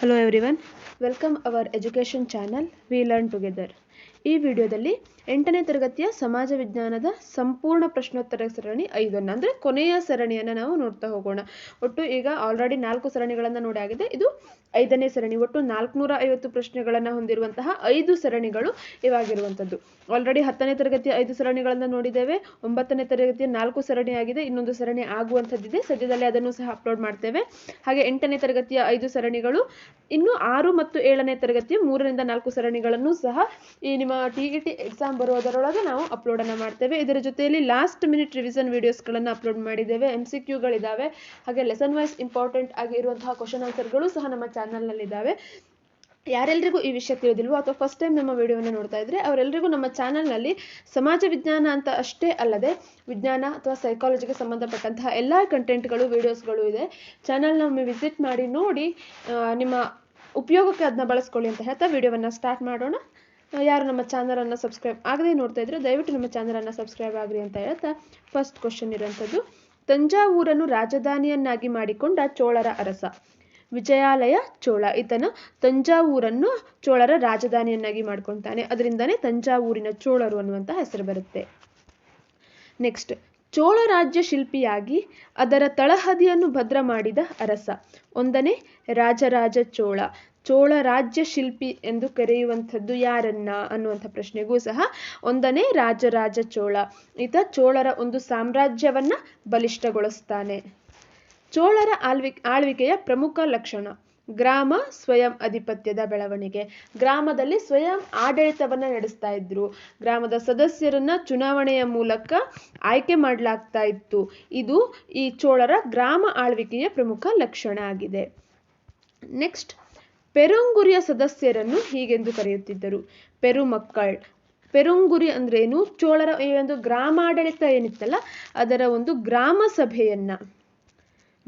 Hello everyone, welcome our education channel We Learn Together. ಈ ವಿಡಿಯೋದಲ್ಲಿ ಎಂಟನೇ ತರಗತಿಯ ಸಮಾಜ ವಿಜ್ಞಾನದ ಸಂಪೂರ್ಣ ಪ್ರಶ್ನೋತ್ತರ ಸರಣಿ ಐದನ್ನು, ಅಂದರೆ ಕೊನೆಯ ಸರಣಿಯನ್ನು ನಾವು ನೋಡ್ತಾ ಹೋಗೋಣ. ಒಟ್ಟು ಈಗ ಆಲ್ರೆಡಿ ನಾಲ್ಕು ಸರಣಿಗಳನ್ನು ನೋಡಿ ಆಗಿದೆ. ಇದು ಐದನೇ ಸರಣಿ, ಒಟ್ಟು ನಾಲ್ಕುನೂರ ಐವತ್ತು ಪ್ರಶ್ನೆಗಳನ್ನು ಹೊಂದಿರುವಂತಹ ಐದು ಸರಣಿಗಳು ಇವಾಗಿರುವಂಥದ್ದು. ಆಲ್ರೆಡಿ ಹತ್ತನೇ ತರಗತಿಯ ಐದು ಸರಣಿಗಳನ್ನು ನೋಡಿದ್ದೇವೆ. ಒಂಬತ್ತನೇ ತರಗತಿಯ ನಾಲ್ಕು ಸರಣಿ ಆಗಿದೆ. ಇನ್ನೊಂದು ಸರಣಿ ಆಗುವಂಥದ್ದಿದೆ. ಸದ್ಯದಲ್ಲಿ ಅದನ್ನು ಸಹ ಅಪ್ಲೋಡ್ ಮಾಡ್ತೇವೆ. ಹಾಗೆ ಎಂಟನೇ ತರಗತಿಯ ಐದು ಸರಣಿಗಳು, ಇನ್ನು ಆರು ಮತ್ತು ಏಳನೇ ತರಗತಿಯ ಮೂರರಿಂದ ನಾಲ್ಕು ಸರಣಿಗಳನ್ನು ಸಹ ಈ ನಿಮ್ಮ ಟಿ ಇ ಟಿ ಎಕ್ಸಾಮ್ ಬರುವುದರೊಳಗೆ ನಾವು ಅಪ್ಲೋಡನ್ನು ಮಾಡ್ತೇವೆ. ಇದರ ಜೊತೆಯಲ್ಲಿ ಲಾಸ್ಟ್ ಮಿನಿಟ್ ರಿವಿಷನ್ ವೀಡಿಯೋಸ್ಗಳನ್ನು ಅಪ್ಲೋಡ್ ಮಾಡಿದ್ದೇವೆ. ಎಂ ಸಿ ಕ್ಯೂಗಳಿದ್ದಾವೆ ಹಾಗೆ ಲೆಸನ್ ವೈಸ್ ಇಂಪಾರ್ಟೆಂಟ್ ಆಗಿರುವಂತಹ ಕ್ವಶನ್ ಆನ್ಸರ್ಗಳು ಸಹ ನಮ್ಮ ಚಾನಲ್ನಲ್ಲಿದ್ದಾವೆ ಯಾರೆಲ್ಲರಿಗೂ ಈ ವಿಷಯ ತಿಳಿದಿಲ್ವೋ ಅಥವಾ ಫಸ್ಟ್ ಟೈಮ್ ನಮ್ಮ ವಿಡಿಯೋವನ್ನು ನೋಡ್ತಾ ಇದ್ರೆ ಅವರೆಲ್ಲರಿಗೂ ನಮ್ಮ ಚಾನಲ್ನಲ್ಲಿ ಸಮಾಜ ವಿಜ್ಞಾನ ಅಂತ ಅಷ್ಟೇ ಅಲ್ಲದೆ ವಿಜ್ಞಾನ ಅಥವಾ ಸೈಕಾಲಜಿಗೆ ಸಂಬಂಧಪಟ್ಟಂತಹ ಎಲ್ಲ ಕಂಟೆಂಟ್ಗಳು ವಿಡಿಯೋಸ್ಗಳು ಇದೆ. ಚಾನಲ್ನ ಒಮ್ಮೆ ವಿಸಿಟ್ ಮಾಡಿ ನೋಡಿ ನಿಮ್ಮ ಉಪಯೋಗಕ್ಕೆ ಅದನ್ನ ಬಳಸ್ಕೊಳ್ಳಿ ಅಂತ ಹೇಳ್ತಾ ವಿಡಿಯೋವನ್ನು ಸ್ಟಾರ್ಟ್ ಮಾಡೋಣ. ಯಾರು ನಮ್ಮ ಚಾನಲನ್ನು ಸಬ್ಸ್ಕ್ರೈಬ್ ಆಗದೆ ನೋಡ್ತಾ ಇದ್ರೆ ದಯವಿಟ್ಟು ನಮ್ಮ ಚಾನಲನ್ನು ಸಬ್ಸ್ಕ್ರೈಬ್ ಆಗ್ರಿ ಅಂತ ಹೇಳ್ತಾ ಫಸ್ಟ್ ಕ್ವಶನ್ ಇರುವಂಥದ್ದು. ತಂಜಾವೂರನ್ನು ರಾಜಧಾನಿಯನ್ನಾಗಿ ಮಾಡಿಕೊಂಡ ಚೋಳರ ಅರಸ. ವಿಜಯಾಲಯ ಚೋಳ. ಈತನ ತಂಜಾವೂರನ್ನು ಚೋಳರ ರಾಜಧಾನಿಯನ್ನಾಗಿ ಮಾಡ್ಕೊತಾನೆ. ಅದರಿಂದನೇ ತಂಜಾವೂರಿನ ಚೋಳರು ಅನ್ನುವಂಥ ಹೆಸರು ಬರುತ್ತೆ. ನೆಕ್ಸ್ಟ್ ಚೋಳ ರಾಜ್ಯ ಶಿಲ್ಪಿಯಾಗಿ ಅದರ ತಳಹದಿಯನ್ನು ಭದ್ರ ಮಾಡಿದ ಅರಸ. ಒಂದನೇ ರಾಜರಾಜ ಚೋಳ. ಚೋಳ ರಾಜ್ಯ ಶಿಲ್ಪಿ ಎಂದು ಕರೆಯುವಂಥದ್ದು ಯಾರನ್ನ ಅನ್ನುವಂಥ ಪ್ರಶ್ನೆಗೂ ಸಹ ಒಂದನೇ ರಾಜರಾಜ ಚೋಳ. ಈತ ಚೋಳರ ಒಂದು ಸಾಮ್ರಾಜ್ಯವನ್ನ ಬಲಿಷ್ಠಗೊಳಿಸ್ತಾನೆ. ಚೋಳರ ಆಳ್ವಿ, ಆಳ್ವಿಕೆಯ ಪ್ರಮುಖ ಲಕ್ಷಣ, ಗ್ರಾಮ ಸ್ವಯಂ ಅಧಿಪತ್ಯದ ಬೆಳವಣಿಗೆ. ಗ್ರಾಮದಲ್ಲಿ ಸ್ವಯಂ ಆಡಳಿತವನ್ನ ನಡೆಸ್ತಾ ಇದ್ರು. ಗ್ರಾಮದ ಸದಸ್ಯರನ್ನ ಚುನಾವಣೆಯ ಮೂಲಕ ಆಯ್ಕೆ ಮಾಡಲಾಗ್ತಾ ಇತ್ತು. ಇದು ಈ ಚೋಳರ ಗ್ರಾಮ ಆಳ್ವಿಕೆಯ ಪ್ರಮುಖ ಲಕ್ಷಣ ಆಗಿದೆ. ನೆಕ್ಸ್ಟ್ ಪೆರುಂಗುರಿಯ ಸದಸ್ಯರನ್ನು ಹೀಗೆಂದು ಕರೆಯುತ್ತಿದ್ದರು. ಪೆರುಮಕ್ಕಳ್ ಪೆರುಂಗುರಿ ಅಂದ್ರೇನು? ಚೋಳರ ಈ ಒಂದು ಗ್ರಾಮಾಡಳಿತ ಏನಿತ್ತಲ್ಲ, ಅದರ ಒಂದು ಗ್ರಾಮ ಸಭೆಯನ್ನ.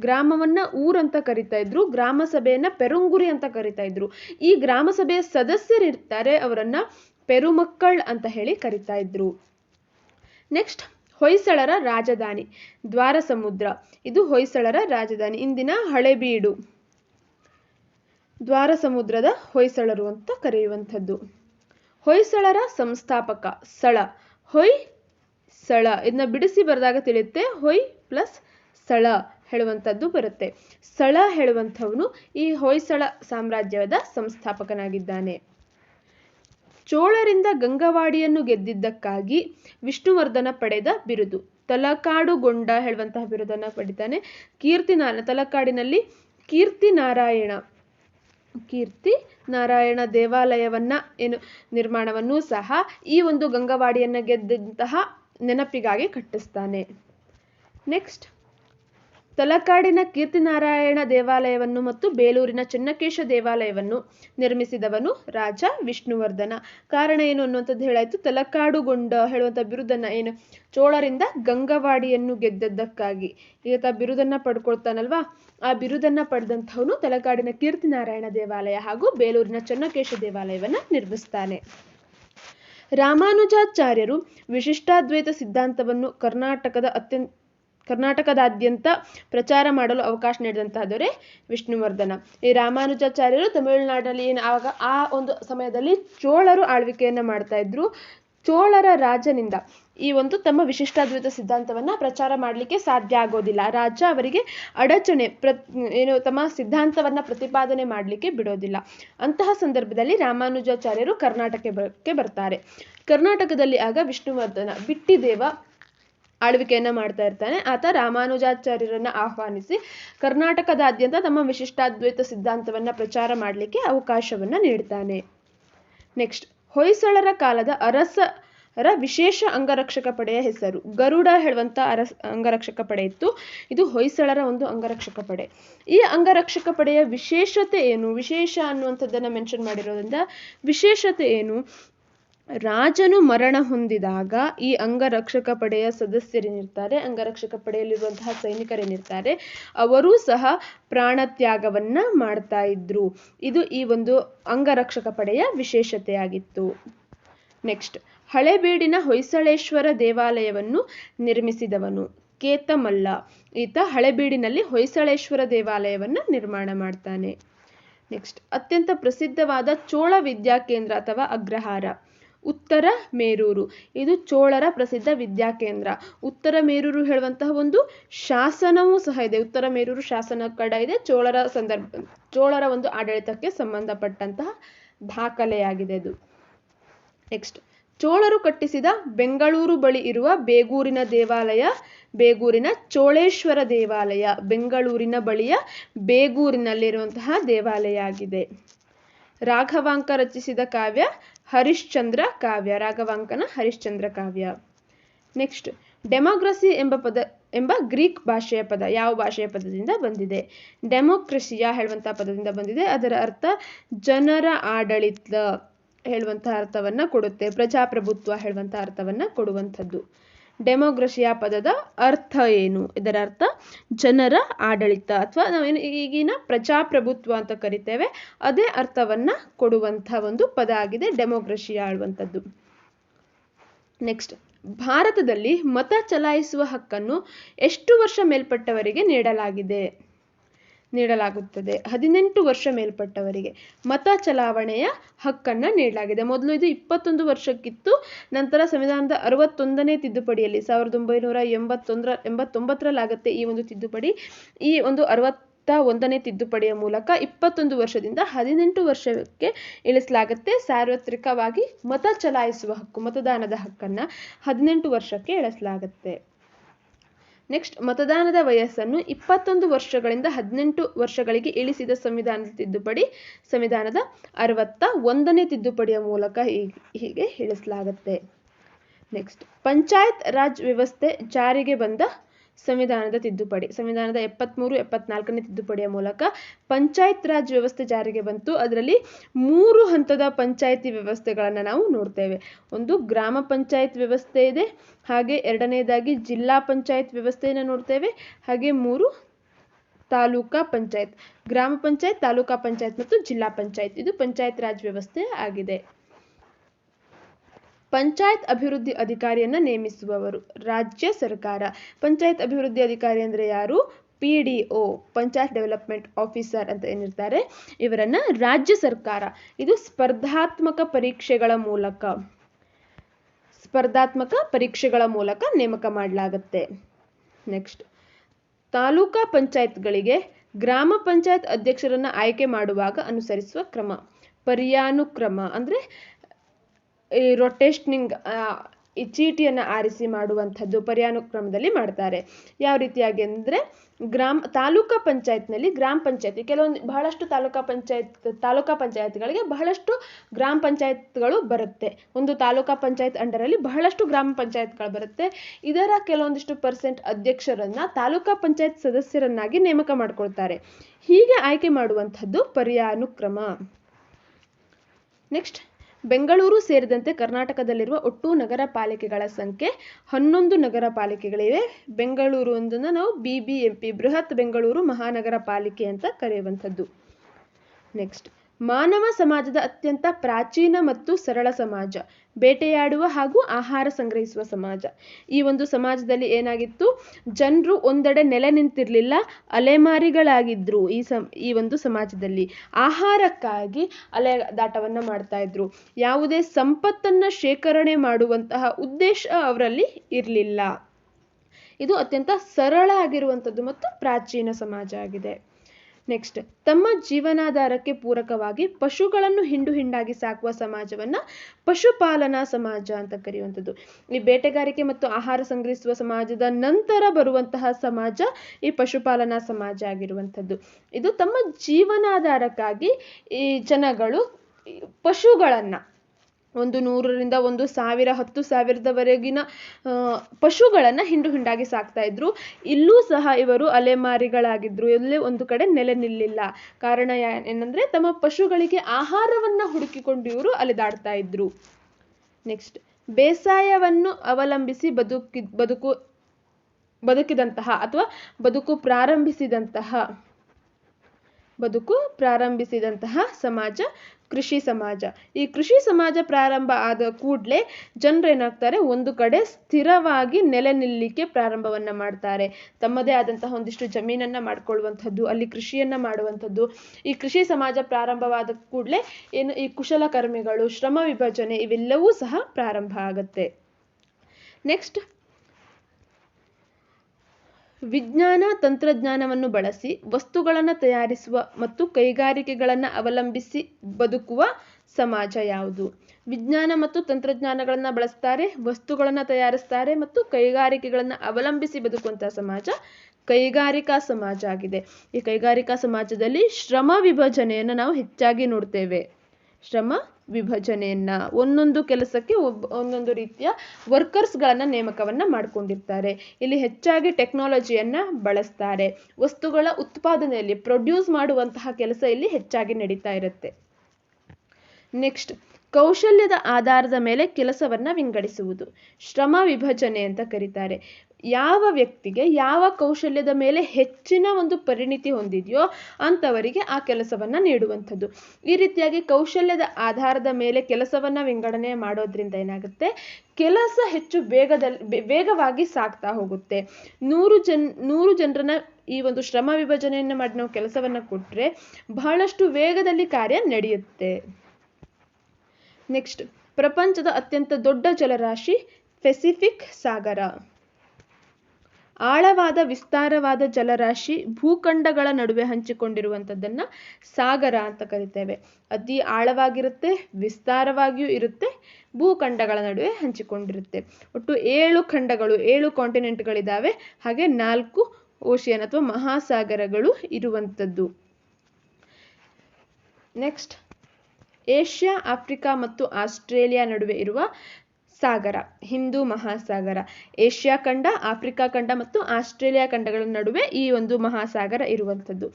ಗ್ರಾಮವನ್ನ ಊರಂತ ಕರಿತಾ ಇದ್ರು, ಗ್ರಾಮ ಸಭೆಯನ್ನ ಪೆರುಂಗುರಿ ಅಂತ ಕರಿತಾ ಇದ್ರು. ಈ ಗ್ರಾಮ ಸಭೆಯ ಸದಸ್ಯರಿರ್ತಾರೆ ಅವರನ್ನ ಪೆರುಮಕ್ಕಳ್ ಅಂತ ಹೇಳಿ ಕರಿತಾ ಇದ್ರು. ನೆಕ್ಸ್ಟ್, ಹೊಯ್ಸಳರ ರಾಜಧಾನಿ ದ್ವಾರ ಸಮುದ್ರ ಇದು ಹೊಯ್ಸಳರ ರಾಜಧಾನಿ. ಇಂದಿನ ಹಳೆಬೀಡು. ದ್ವಾರ ಸಮುದ್ರದ ಹೊಯ್ಸಳರು ಅಂತ ಕರೆಯುವಂಥದ್ದು. ಹೊಯ್ಸಳರ ಸಂಸ್ಥಾಪಕ ಸಳ. ಹೊಯ್ ಸಳ. ಇದನ್ನ ಬಿಡಿಸಿ ಬರೆದಾಗ ತಿಳಿಯುತ್ತೆ ಹೊಯ್ ಪ್ಲಸ್ ಸಳ ಹೇಳುವಂಥದ್ದು ಬರುತ್ತೆ. ಸಳ ಹೇಳುವಂಥವನು ಈ ಹೊಯ್ಸಳ ಸಾಮ್ರಾಜ್ಯದ ಸಂಸ್ಥಾಪಕನಾಗಿದ್ದಾನೆ. ಚೋಳರಿಂದ ಗಂಗವಾಡಿಯನ್ನು ಗೆದ್ದಿದ್ದಕ್ಕಾಗಿ ವಿಷ್ಣುವರ್ಧನ ಪಡೆದ ಬಿರುದು. ತಲಕಾಡುಗೊಂಡ ಹೇಳುವಂತಹ ಬಿರುದನ್ನ ಪಡಿತಾನೆ. ಕೀರ್ತಿ ನಾರಾಯಣ ತಲಕಾಡಿನಲ್ಲಿ ಕೀರ್ತಿ ನಾರಾಯಣ ಕೀರ್ತಿ ನಾರಾಯಣ ದೇವಾಲಯವನ್ನ ಏನು ನಿರ್ಮಾಣವನ್ನು ಸಹ ಈ ಒಂದು ಗಂಗವಾಡಿಯನ್ನ ಗೆದ್ದಂತಹ ನೆನಪಿಗಾಗಿ ಕಟ್ಟಿಸ್ತಾನೆ. ನೆಕ್ಸ್ಟ್ ತಲಕಾಡಿನ ಕೀರ್ತಿನಾರಾಯಣ ದೇವಾಲಯವನ್ನು ಮತ್ತು ಬೇಲೂರಿನ ಚೆನ್ನಕೇಶ ದೇವಾಲಯವನ್ನು ನಿರ್ಮಿಸಿದವನು ರಾಜ ವಿಷ್ಣುವರ್ಧನ. ಕಾರಣ ಏನು ಅನ್ನುವಂಥದ್ದು ಹೇಳಾಯ್ತು, ತಲಕಾಡುಗೊಂಡ ಹೇಳುವಂಥ ಬಿರುದನ್ನ ಏನು, ಚೋಳರಿಂದ ಗಂಗವಾಡಿಯನ್ನು ಗೆದ್ದದ್ದಕ್ಕಾಗಿ. ಈತ ಬಿರುದನ್ನ ಪಡ್ಕೊಳ್ತಾನಲ್ವಾ? ಆ ಬಿರುದನ್ನ ಪಡೆದಂಥವನು ತಲಕಾಡಿನ ಕೀರ್ತಿನಾರಾಯಣ ದೇವಾಲಯ ಹಾಗೂ ಬೇಲೂರಿನ ಚನ್ನಕೇಶ ದೇವಾಲಯವನ್ನ ನಿರ್ಮಿಸ್ತಾನೆ. ರಾಮಾನುಜಾಚಾರ್ಯರು ವಿಶಿಷ್ಟಾದ್ವೈತ ಸಿದ್ಧಾಂತವನ್ನು ಕರ್ನಾಟಕದ ಅತ್ಯಂತ ಕರ್ನಾಟಕದಾದ್ಯಂತ ಪ್ರಚಾರ ಮಾಡಲು ಅವಕಾಶ ನೀಡಿದಂತಹ ದೊರೆ ವಿಷ್ಣುವರ್ಧನ. ಈ ರಾಮಾನುಜಾಚಾರ್ಯರು ತಮಿಳುನಾಡಲ್ಲಿ ಏನು ಆವಾಗ ಆ ಒಂದು ಸಮಯದಲ್ಲಿ ಚೋಳರು ಆಳ್ವಿಕೆಯನ್ನ ಮಾಡ್ತಾ ಇದ್ರು. ಚೋಳರ ರಾಜನಿಂದ ಈ ಒಂದು ತಮ್ಮ ವಿಶಿಷ್ಟಾದ್ವೈತ ಸಿದ್ಧಾಂತವನ್ನ ಪ್ರಚಾರ ಮಾಡಲಿಕ್ಕೆ ಸಾಧ್ಯ ಆಗೋದಿಲ್ಲ. ರಾಜ ಅವರಿಗೆ ಅಡಚಣೆ ಪ್ರ, ಏನು ತಮ್ಮ ಸಿದ್ಧಾಂತವನ್ನ ಪ್ರತಿಪಾದನೆ ಮಾಡಲಿಕ್ಕೆ ಬಿಡೋದಿಲ್ಲ. ಅಂತಹ ಸಂದರ್ಭದಲ್ಲಿ ರಾಮಾನುಜಾಚಾರ್ಯರು ಕರ್ನಾಟಕಕ್ಕೆ ಬರ್ತಾರೆ. ಕರ್ನಾಟಕದಲ್ಲಿ ಆಗ ವಿಷ್ಣುವರ್ಧನ ಬಿಟ್ಟಿದೇವ ಆಳ್ವಿಕೆಯನ್ನ ಮಾಡ್ತಾ ಇರ್ತಾನೆ. ಆತ ರಾಮಾನುಜಾಚಾರ್ಯರನ್ನ ಆಹ್ವಾನಿಸಿ ಕರ್ನಾಟಕದಾದ್ಯಂತ ತಮ್ಮ ವಿಶಿಷ್ಟಾದ್ವೈತ ಸಿದ್ಧಾಂತವನ್ನ ಪ್ರಚಾರ ಮಾಡಲಿಕ್ಕೆ ಅವಕಾಶವನ್ನ ನೀಡ್ತಾನೆ. ನೆಕ್ಸ್ಟ್, ಹೊಯ್ಸಳರ ಕಾಲದ ಅರಸರ ವಿಶೇಷ ಅಂಗರಕ್ಷಕ ಪಡೆಯ ಹೆಸರು. ಗರುಡ ಹೇಳುವಂತ ಅರಸ್ ಅಂಗರಕ್ಷಕ ಪಡೆ ಇತ್ತು. ಇದು ಹೊಯ್ಸಳರ ಒಂದು ಅಂಗರಕ್ಷಕ ಪಡೆ. ಈ ಅಂಗರಕ್ಷಕ ಪಡೆಯ ವಿಶೇಷತೆ ಏನು? ವಿಶೇಷ ಅನ್ನುವಂಥದ್ದನ್ನ ಮೆನ್ಷನ್ ಮಾಡಿರೋದ್ರಿಂದ ವಿಶೇಷತೆ ಏನು? ರಾಜನು ಮರಣ ಹೊಂದಿದಾಗ ಈ ಅಂಗರಕ್ಷಕ ಪಡೆಯ ಸದಸ್ಯರೇನಿರ್ತಾರೆ ಅಂಗರಕ್ಷಕ ಪಡೆಯಲ್ಲಿರುವಂತಹ ಸೈನಿಕರೇನಿರ್ತಾರೆ ಅವರೂ ಸಹ ಪ್ರಾಣತ್ಯಾಗವನ್ನ ಮಾಡ್ತಾ ಇದ್ರು. ಇದು ಈ ಒಂದು ಅಂಗರಕ್ಷಕ ಪಡೆಯ ವಿಶೇಷತೆಯಾಗಿತ್ತು. ನೆಕ್ಸ್ಟ್ ಹಳೆಬೀಡಿನ ಹೊಯ್ಸಳೇಶ್ವರ ದೇವಾಲಯವನ್ನು ನಿರ್ಮಿಸಿದವನು. ಕೇತಮಲ್ಲ. ಈತ ಹಳೆಬೀಡಿನಲ್ಲಿ ಹೊಯ್ಸಳೇಶ್ವರ ದೇವಾಲಯವನ್ನ ನಿರ್ಮಾಣ ಮಾಡ್ತಾನೆ. ನೆಕ್ಸ್ಟ್, ಅತ್ಯಂತ ಪ್ರಸಿದ್ಧವಾದ ಚೋಳ ವಿದ್ಯಾಕೇಂದ್ರ ಅಥವಾ ಅಗ್ರಹಾರ. ಉತ್ತರ ಮೇರೂರು. ಇದು ಚೋಳರ ಪ್ರಸಿದ್ಧ ವಿದ್ಯಾಕೇಂದ್ರ. ಉತ್ತರ ಮೇರೂರು ಹೇಳುವಂತಹ ಒಂದು ಶಾಸನವೂ ಸಹ ಇದೆ. ಉತ್ತರ ಮೇರೂರು ಶಾಸನ ಕಡ ಇದೆ. ಚೋಳರ ಸಂದರ್ಭ, ಚೋಳರ ಒಂದು ಆಡಳಿತಕ್ಕೆ ಸಂಬಂಧಪಟ್ಟಂತಹ ದಾಖಲೆಯಾಗಿದೆ ಅದು. ನೆಕ್ಸ್ಟ್ ಚೋಳರು ಕಟ್ಟಿಸಿದ ಬೆಂಗಳೂರು ಬಳಿ ಇರುವ ಬೇಗೂರಿನ ದೇವಾಲಯ, ಬೇಗೂರಿನ ಚೋಳೇಶ್ವರ ದೇವಾಲಯ, ಬೆಂಗಳೂರಿನ ಬಳಿಯ ಬೇಗೂರಿನಲ್ಲಿರುವಂತಹ ದೇವಾಲಯ ಆಗಿದೆ. ರಾಘವಾಂಕ ರಚಿಸಿದ ಕಾವ್ಯ ಹರಿಶ್ಚಂದ್ರ ಕಾವ್ಯ, ರಾಘವಾಂಕನ ಹರಿಶ್ಚಂದ್ರ ಕಾವ್ಯ. ನೆಕ್ಸ್ಟ್ ಡೆಮೋಕ್ರಸಿ ಎಂಬ ಪದ, ಎಂಬ ಗ್ರೀಕ್ ಭಾಷೆಯ ಪದ, ಯಾವ ಭಾಷೆಯ ಪದದಿಂದ ಬಂದಿದೆ? ಡೆಮೋಕ್ರಸಿಯಾ ಹೇಳುವಂತಹ ಪದದಿಂದ ಬಂದಿದೆ? ಅದರ ಅರ್ಥ ಜನರ ಆಡಳಿತ. ಹೇಳುವಂತಹ ಅರ್ಥವನ್ನ ಕೊಡುತ್ತೆ. ಪ್ರಜಾಪ್ರಭುತ್ವ ಹೇಳುವಂತಹ ಅರ್ಥವನ್ನ ಕೊಡುವಂಥದ್ದು. ಡೆಮೋಕ್ರಸಿಯ ಪದದ ಅರ್ಥ ಏನು? ಇದರ ಅರ್ಥ ಜನರ ಆಡಳಿತ ಅಥವಾ ನಾವೇನು ಈಗಿನ ಪ್ರಜಾಪ್ರಭುತ್ವ ಅಂತ ಕರಿತೇವೆ, ಅದೇ ಅರ್ಥವನ್ನ ಕೊಡುವಂಥ ಒಂದು ಪದ ಆಗಿದೆ ಡೆಮೋಕ್ರಸಿ ಆಳುವಂಥದ್ದು. ನೆಕ್ಸ್ಟ್, ಭಾರತದಲ್ಲಿ ಮತ ಚಲಾಯಿಸುವ ಹಕ್ಕನ್ನು ಎಷ್ಟು ವರ್ಷ ಮೇಲ್ಪಟ್ಟವರಿಗೆ ನೀಡಲಾಗಿದೆ? ನೀಡಲಾಗುತ್ತದೆ. ಹದಿನೆಂಟು ವರ್ಷ ಮೇಲ್ಪಟ್ಟವರಿಗೆ ಮತ ಚಲಾವಣೆಯ ಹಕ್ಕನ್ನು ನೀಡಲಾಗಿದೆ. ಮೊದಲು ಇದು ಇಪ್ಪತ್ತೊಂದು ವರ್ಷಕ್ಕಿತ್ತು, ನಂತರ ಸಂವಿಧಾನದ ಅರವತ್ತೊಂದನೇ ತಿದ್ದುಪಡಿಯಲ್ಲಿ ಸಾವಿರದ ಒಂಬೈನೂರ ಎಂಬತ್ತೊಂದರ, ಎಂಬತ್ತೊಂಬತ್ತರಲ್ಲಾಗುತ್ತೆ ಈ ಒಂದು ತಿದ್ದುಪಡಿ. ಈ ಒಂದು ಅರವತ್ತ ಒಂದನೇ ತಿದ್ದುಪಡಿಯ ಮೂಲಕ ಇಪ್ಪತ್ತೊಂದು ವರ್ಷದಿಂದ ಹದಿನೆಂಟು ವರ್ಷಕ್ಕೆ ಇಳಿಸಲಾಗುತ್ತೆ. ಸಾರ್ವತ್ರಿಕವಾಗಿ ಮತ ಚಲಾಯಿಸುವ ಹಕ್ಕು, ಮತದಾನದ ಹಕ್ಕನ್ನು ಹದಿನೆಂಟು ವರ್ಷಕ್ಕೆ ಇಳಿಸಲಾಗುತ್ತೆ. ನೆಕ್ಸ್ಟ್, ಮತದಾನದ ವಯಸ್ಸನ್ನು ಇಪ್ಪತ್ತೊಂದು ವರ್ಷಗಳಿಂದ ಹದಿನೆಂಟು ವರ್ಷಗಳಿಗೆ ಇಳಿಸಿದ ಸಂವಿಧಾನದ ತಿದ್ದುಪಡಿ, ಸಂವಿಧಾನದ ಅರವತ್ತ ಒಂದನೇ ತಿದ್ದುಪಡಿಯ ಮೂಲಕ ಹೀಗೆ ಇಳಿಸಲಾಗತ್ತೆ ನೆಕ್ಸ್ಟ್, ಪಂಚಾಯತ್ ರಾಜ್ ವ್ಯವಸ್ಥೆ ಜಾರಿಗೆ ಬಂದ ಸಂವಿಧಾನದ ತಿದ್ದುಪಡಿ. ಸಂವಿಧಾನದ ಎಪ್ಪತ್ತ್ಮೂರು ಎಪ್ಪತ್ನಾಲ್ಕನೇ ತಿದ್ದುಪಡಿಯ ಮೂಲಕ ಪಂಚಾಯತ್ ರಾಜ್ ವ್ಯವಸ್ಥೆ ಜಾರಿಗೆ ಬಂತು. ಅದರಲ್ಲಿ ಮೂರು ಹಂತದ ಪಂಚಾಯತಿ ವ್ಯವಸ್ಥೆಗಳನ್ನು ನಾವು ನೋಡ್ತೇವೆ. ಒಂದು, ಗ್ರಾಮ ಪಂಚಾಯತ್ ವ್ಯವಸ್ಥೆ ಇದೆ. ಹಾಗೆ ಎರಡನೇದಾಗಿ ಜಿಲ್ಲಾ ಪಂಚಾಯತ್ ವ್ಯವಸ್ಥೆಯನ್ನು ನೋಡ್ತೇವೆ. ಹಾಗೆ ಮೂರು, ತಾಲೂಕಾ ಪಂಚಾಯತ್. ಗ್ರಾಮ ಪಂಚಾಯತ್, ತಾಲೂಕಾ ಪಂಚಾಯತ್ ಮತ್ತು ಜಿಲ್ಲಾ ಪಂಚಾಯತ್. ಇದು ಪಂಚಾಯತ್ ರಾಜ್ ವ್ಯವಸ್ಥೆ ಆಗಿದೆ. ಪಂಚಾಯತ್ ಅಭಿವೃದ್ಧಿ ಅಧಿಕಾರಿಯನ್ನ ನೇಮಿಸುವವರು. ರಾಜ್ಯ ಸರ್ಕಾರ. ಪಂಚಾಯತ್ ಅಭಿವೃದ್ಧಿ ಅಧಿಕಾರಿ ಅಂದರೆ ಯಾರು? P D O, panchayat development officer ಅಂತ ಏನಿರ್ತಾರೆ, ಇವರನ್ನ ರಾಜ್ಯ ಸರ್ಕಾರ. ಇದು ಸ್ಪರ್ಧಾತ್ಮಕ ಪರೀಕ್ಷೆಗಳ ಮೂಲಕ. ಸ್ಪರ್ಧಾತ್ಮಕ ಪರೀಕ್ಷೆಗಳ ಮೂಲಕ ನೇಮಕ ಮಾಡಲಾಗುತ್ತೆ. ನೆಕ್ಸ್ಟ್. ತಾಲೂಕಾ ಪಂಚಾಯತ್ಗಳಿಗೆ ಗ್ರಾಮ ಪಂಚಾಯತ್ ಅಧ್ಯಕ್ಷರನ್ನ ಆಯ್ಕೆ ಮಾಡುವಾಗ ಅನುಸರಿಸುವ ಕ್ರಮ. ಪರ್ಯಾನುಕ್ರಮ ಅಂದರೆ ಈ ರೊಟೇಶ್ನಿಂಗ್ ಈ ಚೀಟಿಯನ್ನು ಆರಿಸಿ ಮಾಡುವಂಥದ್ದು ಪರ್ಯಾನುಕ್ರಮದಲ್ಲಿ ಮಾಡ್ತಾರೆ. ಯಾವ ರೀತಿಯಾಗಿ ಅಂದರೆ ಗ್ರಾಮ, ತಾಲೂಕಾ ಪಂಚಾಯತ್ನಲ್ಲಿ ಗ್ರಾಮ ಪಂಚಾಯತಿ, ಕೆಲವೊಂದು ಬಹಳಷ್ಟು ತಾಲೂಕಾ ಪಂಚಾಯತ್, ತಾಲೂಕಾ ಪಂಚಾಯತ್ಗಳಿಗೆ ಬಹಳಷ್ಟು ಗ್ರಾಮ ಪಂಚಾಯತ್ಗಳು ಬರುತ್ತೆ. ಒಂದು ತಾಲೂಕಾ ಪಂಚಾಯತ್ ಅಂಡರಲ್ಲಿ ಬಹಳಷ್ಟು ಗ್ರಾಮ ಪಂಚಾಯತ್ಗಳು ಬರುತ್ತೆ. ಇದರ ಕೆಲವೊಂದಿಷ್ಟು ಪರ್ಸೆಂಟ್ ಅಧ್ಯಕ್ಷರನ್ನ ತಾಲೂಕಾ ಪಂಚಾಯತ್ ಸದಸ್ಯರನ್ನಾಗಿ ನೇಮಕ ಮಾಡ್ಕೊಳ್ತಾರೆ. ಹೀಗೆ ಆಯ್ಕೆ ಮಾಡುವಂಥದ್ದು ಪರ್ಯಾನುಕ್ರಮ. ನೆಕ್ಸ್ಟ್ ಬೆಂಗಳೂರು ಸೇರಿದಂತೆ ಕರ್ನಾಟಕದಲ್ಲಿರುವ ಒಟ್ಟು ನಗರ ಪಾಲಿಕೆಗಳ ಸಂಖ್ಯೆ ಹನ್ನೊಂದು ನಗರ ಪಾಲಿಕೆಗಳಿವೆ. ಬೆಂಗಳೂರು ಒಂದನ್ನು ನಾವು ಬಿ ಬಿ ಎಂ ಪಿ ಬೃಹತ್ ಬೆಂಗಳೂರು ಮಹಾನಗರ ಪಾಲಿಕೆ ಅಂತ ಕರೆಯುವಂಥದ್ದು. ನೆಕ್ಸ್ಟ್ ಮಾನವ ಸಮಾಜದ ಅತ್ಯಂತ ಪ್ರಾಚೀನ ಮತ್ತು ಸರಳ ಸಮಾಜ, ಬೇಟೆಯಾಡುವ ಹಾಗೂ ಆಹಾರ ಸಂಗ್ರಹಿಸುವ ಸಮಾಜ. ಈ ಒಂದು ಸಮಾಜದಲ್ಲಿ ಏನಾಗಿತ್ತು? ಜನರು ಒಂದೆಡೆ ನೆಲೆ ನಿಂತಿರಲಿಲ್ಲ, ಅಲೆಮಾರಿಗಳಾಗಿದ್ರು ಈ ಸಮ, ಈ ಒಂದು ಸಮಾಜದಲ್ಲಿ. ಆಹಾರಕ್ಕಾಗಿ ಅಲೆ ದಾಟವನ್ನು ಮಾಡ್ತಾ ಇದ್ರು. ಯಾವುದೇ ಸಂಪತ್ತನ್ನ ಶೇಖರಣೆ ಮಾಡುವಂತಹ ಉದ್ದೇಶ ಅವರಲ್ಲಿ ಇರಲಿಲ್ಲ. ಇದು ಅತ್ಯಂತ ಸರಳ ಆಗಿರುವಂಥದ್ದು ಮತ್ತು ಪ್ರಾಚೀನ ಸಮಾಜ ಆಗಿದೆ. ನೆಕ್ಸ್ಟ್ ತಮ್ಮ ಜೀವನಾಧಾರಕ್ಕೆ ಪೂರಕವಾಗಿ ಪಶುಗಳನ್ನು ಹಿಂಡು ಹಿಂಡಾಗಿ ಸಾಕುವ ಸಮಾಜವನ್ನ ಪಶುಪಾಲನಾ ಸಮಾಜ ಅಂತ ಕರೆಯುವಂಥದ್ದು. ಈ ಬೇಟೆಗಾರಿಕೆ ಮತ್ತು ಆಹಾರ ಸಂಗ್ರಹಿಸುವ ಸಮಾಜದ ನಂತರ ಬರುವಂತಹ ಸಮಾಜ ಈ ಪಶುಪಾಲನಾ ಸಮಾಜ ಆಗಿರುವಂಥದ್ದು. ಇದು ತಮ್ಮ ಜೀವನಾಧಾರಕ್ಕಾಗಿ ಈ ಜನಗಳು ಪಶುಗಳನ್ನ ಒಂದು ನೂರರಿಂದ ಒಂದು ಸಾವಿರ, ಹತ್ತು ಸಾವಿರದವರೆಗಿನ ಪಶುಗಳನ್ನು ಹಿಂಡು ಹಿಂಡಾಗಿ ಸಾಕ್ತಾ ಇದ್ರು. ಇಲ್ಲೂ ಸಹ ಇವರು ಅಲೆಮಾರಿಗಳಾಗಿದ್ರು. ಎಲ್ಲೇ ಒಂದು ಕಡೆ ನೆಲೆ ನಿಲ್ಲಿಲ್ಲ. ಕಾರಣ ಏನಂದ್ರೆ ತಮ್ಮ ಪಶುಗಳಿಗೆ ಆಹಾರವನ್ನ ಹುಡುಕಿಕೊಂಡು ಇವರು ಅಲೆದಾಡ್ತಾ ಇದ್ರು. ನೆಕ್ಸ್ಟ್ ಬೇಸಾಯವನ್ನು ಅವಲಂಬಿಸಿ ಬದುಕಿ, ಬದುಕು, ಬದುಕಿದಂತಹ ಅಥವಾ ಬದುಕು ಪ್ರಾರಂಭಿಸಿದಂತಹ ಬದುಕು ಪ್ರಾರಂಭಿಸಿದಂತಹ ಸಮಾಜ, ಕೃಷಿ ಸಮಾಜ. ಈ ಕೃಷಿ ಸಮಾಜ ಪ್ರಾರಂಭ ಆದ ಕೂಡಲೇ ಜನರು ಏನಾಗ್ತಾರೆ, ಒಂದು ಕಡೆ ಸ್ಥಿರವಾಗಿ ನೆಲೆ ನಿಲ್ಲಲಿಕ್ಕೆ ಪ್ರಾರಂಭವನ್ನ ಮಾಡ್ತಾರೆ. ತಮ್ಮದೇ ಆದಂತಹ ಒಂದಿಷ್ಟು ಜಮೀನನ್ನ ಮಾಡ್ಕೊಳ್ಳುವಂಥದ್ದು, ಅಲ್ಲಿ ಕೃಷಿಯನ್ನ ಮಾಡುವಂಥದ್ದು. ಈ ಕೃಷಿ ಸಮಾಜ ಪ್ರಾರಂಭವಾದ ಕೂಡಲೇ ಏನು, ಈ ಕುಶಲಕರ್ಮಿಗಳು ಶ್ರಮ ವಿಭಜನೆ ಇವೆಲ್ಲವೂ ಸಹ ಪ್ರಾರಂಭ ಆಗುತ್ತೆ. ನೆಕ್ಸ್ಟ್ ವಿಜ್ಞಾನ ತಂತ್ರಜ್ಞಾನವನ್ನು ಬಳಸಿ ವಸ್ತುಗಳನ್ನು ತಯಾರಿಸುವ ಮತ್ತು ಕೈಗಾರಿಕೆಗಳನ್ನು ಅವಲಂಬಿಸಿ ಬದುಕುವ ಸಮಾಜ ಯಾವುದು? ವಿಜ್ಞಾನ ಮತ್ತು ತಂತ್ರಜ್ಞಾನಗಳನ್ನು ಬಳಸ್ತಾರೆ, ವಸ್ತುಗಳನ್ನು ತಯಾರಿಸ್ತಾರೆ ಮತ್ತು ಕೈಗಾರಿಕೆಗಳನ್ನು ಅವಲಂಬಿಸಿ ಬದುಕುವಂತಹ ಸಮಾಜ ಕೈಗಾರಿಕಾ ಸಮಾಜ ಆಗಿದೆ. ಈ ಕೈಗಾರಿಕಾ ಸಮಾಜದಲ್ಲಿ ಶ್ರಮ ವಿಭಜನೆಯನ್ನು ನಾವು ಹೆಚ್ಚಾಗಿ ನೋಡ್ತೇವೆ. ಶ್ರಮ, ವಿಭಜನೆಯನ್ನ ಒಂದೊಂದು ಕೆಲಸಕ್ಕೆ ಒಬ್ಬ ಒಂದೊಂದು ರೀತಿಯ ವರ್ಕರ್ಸ್ಗಳನ್ನ ನೇಮಕವನ್ನ ಮಾಡ್ಕೊಂಡಿರ್ತಾರೆ. ಇಲ್ಲಿ ಹೆಚ್ಚಾಗಿ ಟೆಕ್ನಾಲಜಿಯನ್ನ ಬಳಸ್ತಾರೆ. ವಸ್ತುಗಳ ಉತ್ಪಾದನೆಯಲ್ಲಿ ಪ್ರೊಡ್ಯೂಸ್ ಮಾಡುವಂತಹ ಕೆಲಸ ಇಲ್ಲಿ ಹೆಚ್ಚಾಗಿ ನಡೀತಾ ಇರುತ್ತೆ. ನೆಕ್ಸ್ಟ್, ಕೌಶಲ್ಯದ ಆಧಾರದ ಮೇಲೆ ಕೆಲಸವನ್ನ ವಿಂಗಡಿಸುವುದು. ಶ್ರಮ, ವಿಭಜನೆ ಅಂತ ಕರೀತಾರೆ. ಯಾವ ವ್ಯಕ್ತಿಗೆ ಯಾವ ಕೌಶಲ್ಯದ ಮೇಲೆ ಹೆಚ್ಚಿನ ಒಂದು ಪರಿಣಿತಿ ಹೊಂದಿದೆಯೋ ಅಂಥವರಿಗೆ ಆ ಕೆಲಸವನ್ನ ನೀಡುವಂಥದ್ದು. ಈ ರೀತಿಯಾಗಿ ಕೌಶಲ್ಯದ ಆಧಾರದ ಮೇಲೆ ಕೆಲಸವನ್ನ ವಿಂಗಡಣೆ ಮಾಡೋದ್ರಿಂದ ಏನಾಗುತ್ತೆ? ಕೆಲಸ ಹೆಚ್ಚು ವೇಗದಲ್ಲಿ ವೇಗವಾಗಿ ಸಾಗ್ತಾ ಹೋಗುತ್ತೆ. ನೂರು ಜನ್, ನೂರು ಜನರನ್ನ ಈ ಒಂದು ಶ್ರಮ ವಿಭಜನೆಯನ್ನು ಮಾಡಿ ನಾವು ಕೆಲಸವನ್ನ ಕೊಟ್ಟರೆ ಬಹಳಷ್ಟು ವೇಗದಲ್ಲಿ ಕಾರ್ಯ ನಡೆಯುತ್ತೆ. ನೆಕ್ಸ್ಟ್, ಪ್ರಪಂಚದ ಅತ್ಯಂತ ದೊಡ್ಡ ಜಲರಾಶಿ ಪೆಸಿಫಿಕ್ ಸಾಗರ. ಆಳವಾದ ವಿಸ್ತಾರವಾದ ಜಲರಾಶಿ ಭೂಖಂಡಗಳ ನಡುವೆ ಹಂಚಿಕೊಂಡಿರುವಂಥದ್ದನ್ನು ಸಾಗರ ಅಂತ ಕರಿತೇವೆ. ಅತಿ ಆಳವಾಗಿರುತ್ತೆ, ವಿಸ್ತಾರವಾಗಿಯೂ ಇರುತ್ತೆ, ಭೂಖಂಡಗಳ ನಡುವೆ ಹಂಚಿಕೊಂಡಿರುತ್ತೆ. ಒಟ್ಟು ಏಳು ಖಂಡಗಳು, ಏಳು ಕಾಂಟಿನೆಂಟ್ಗಳಿದ್ದಾವೆ ಹಾಗೆ ನಾಲ್ಕು ಓಷಿಯನ್ ಅಥವಾ ಮಹಾಸಾಗರಗಳು ಇರುವಂಥದ್ದು ನೆಕ್ಸ್ಟ್ ಏಷ್ಯಾ ಆಫ್ರಿಕಾ ಮತ್ತು ಆಸ್ಟ್ರೇಲಿಯಾ ನಡುವೆ ಇರುವ ಸಾಗರ, ಹಿಂದೂ ಮಹಾಸಾಗರ, ಏಷ್ಯಾ ಖಂಡ, ಆಫ್ರಿಕಾ ಖಂಡ ಮತ್ತು ಆಸ್ಟ್ರೇಲಿಯಾ ಖಂಡಗಳ ನಡುವೆ ಈ ಒಂದು ಮಹಾಸಾಗರ ಇರುವಂಥದ್ದು.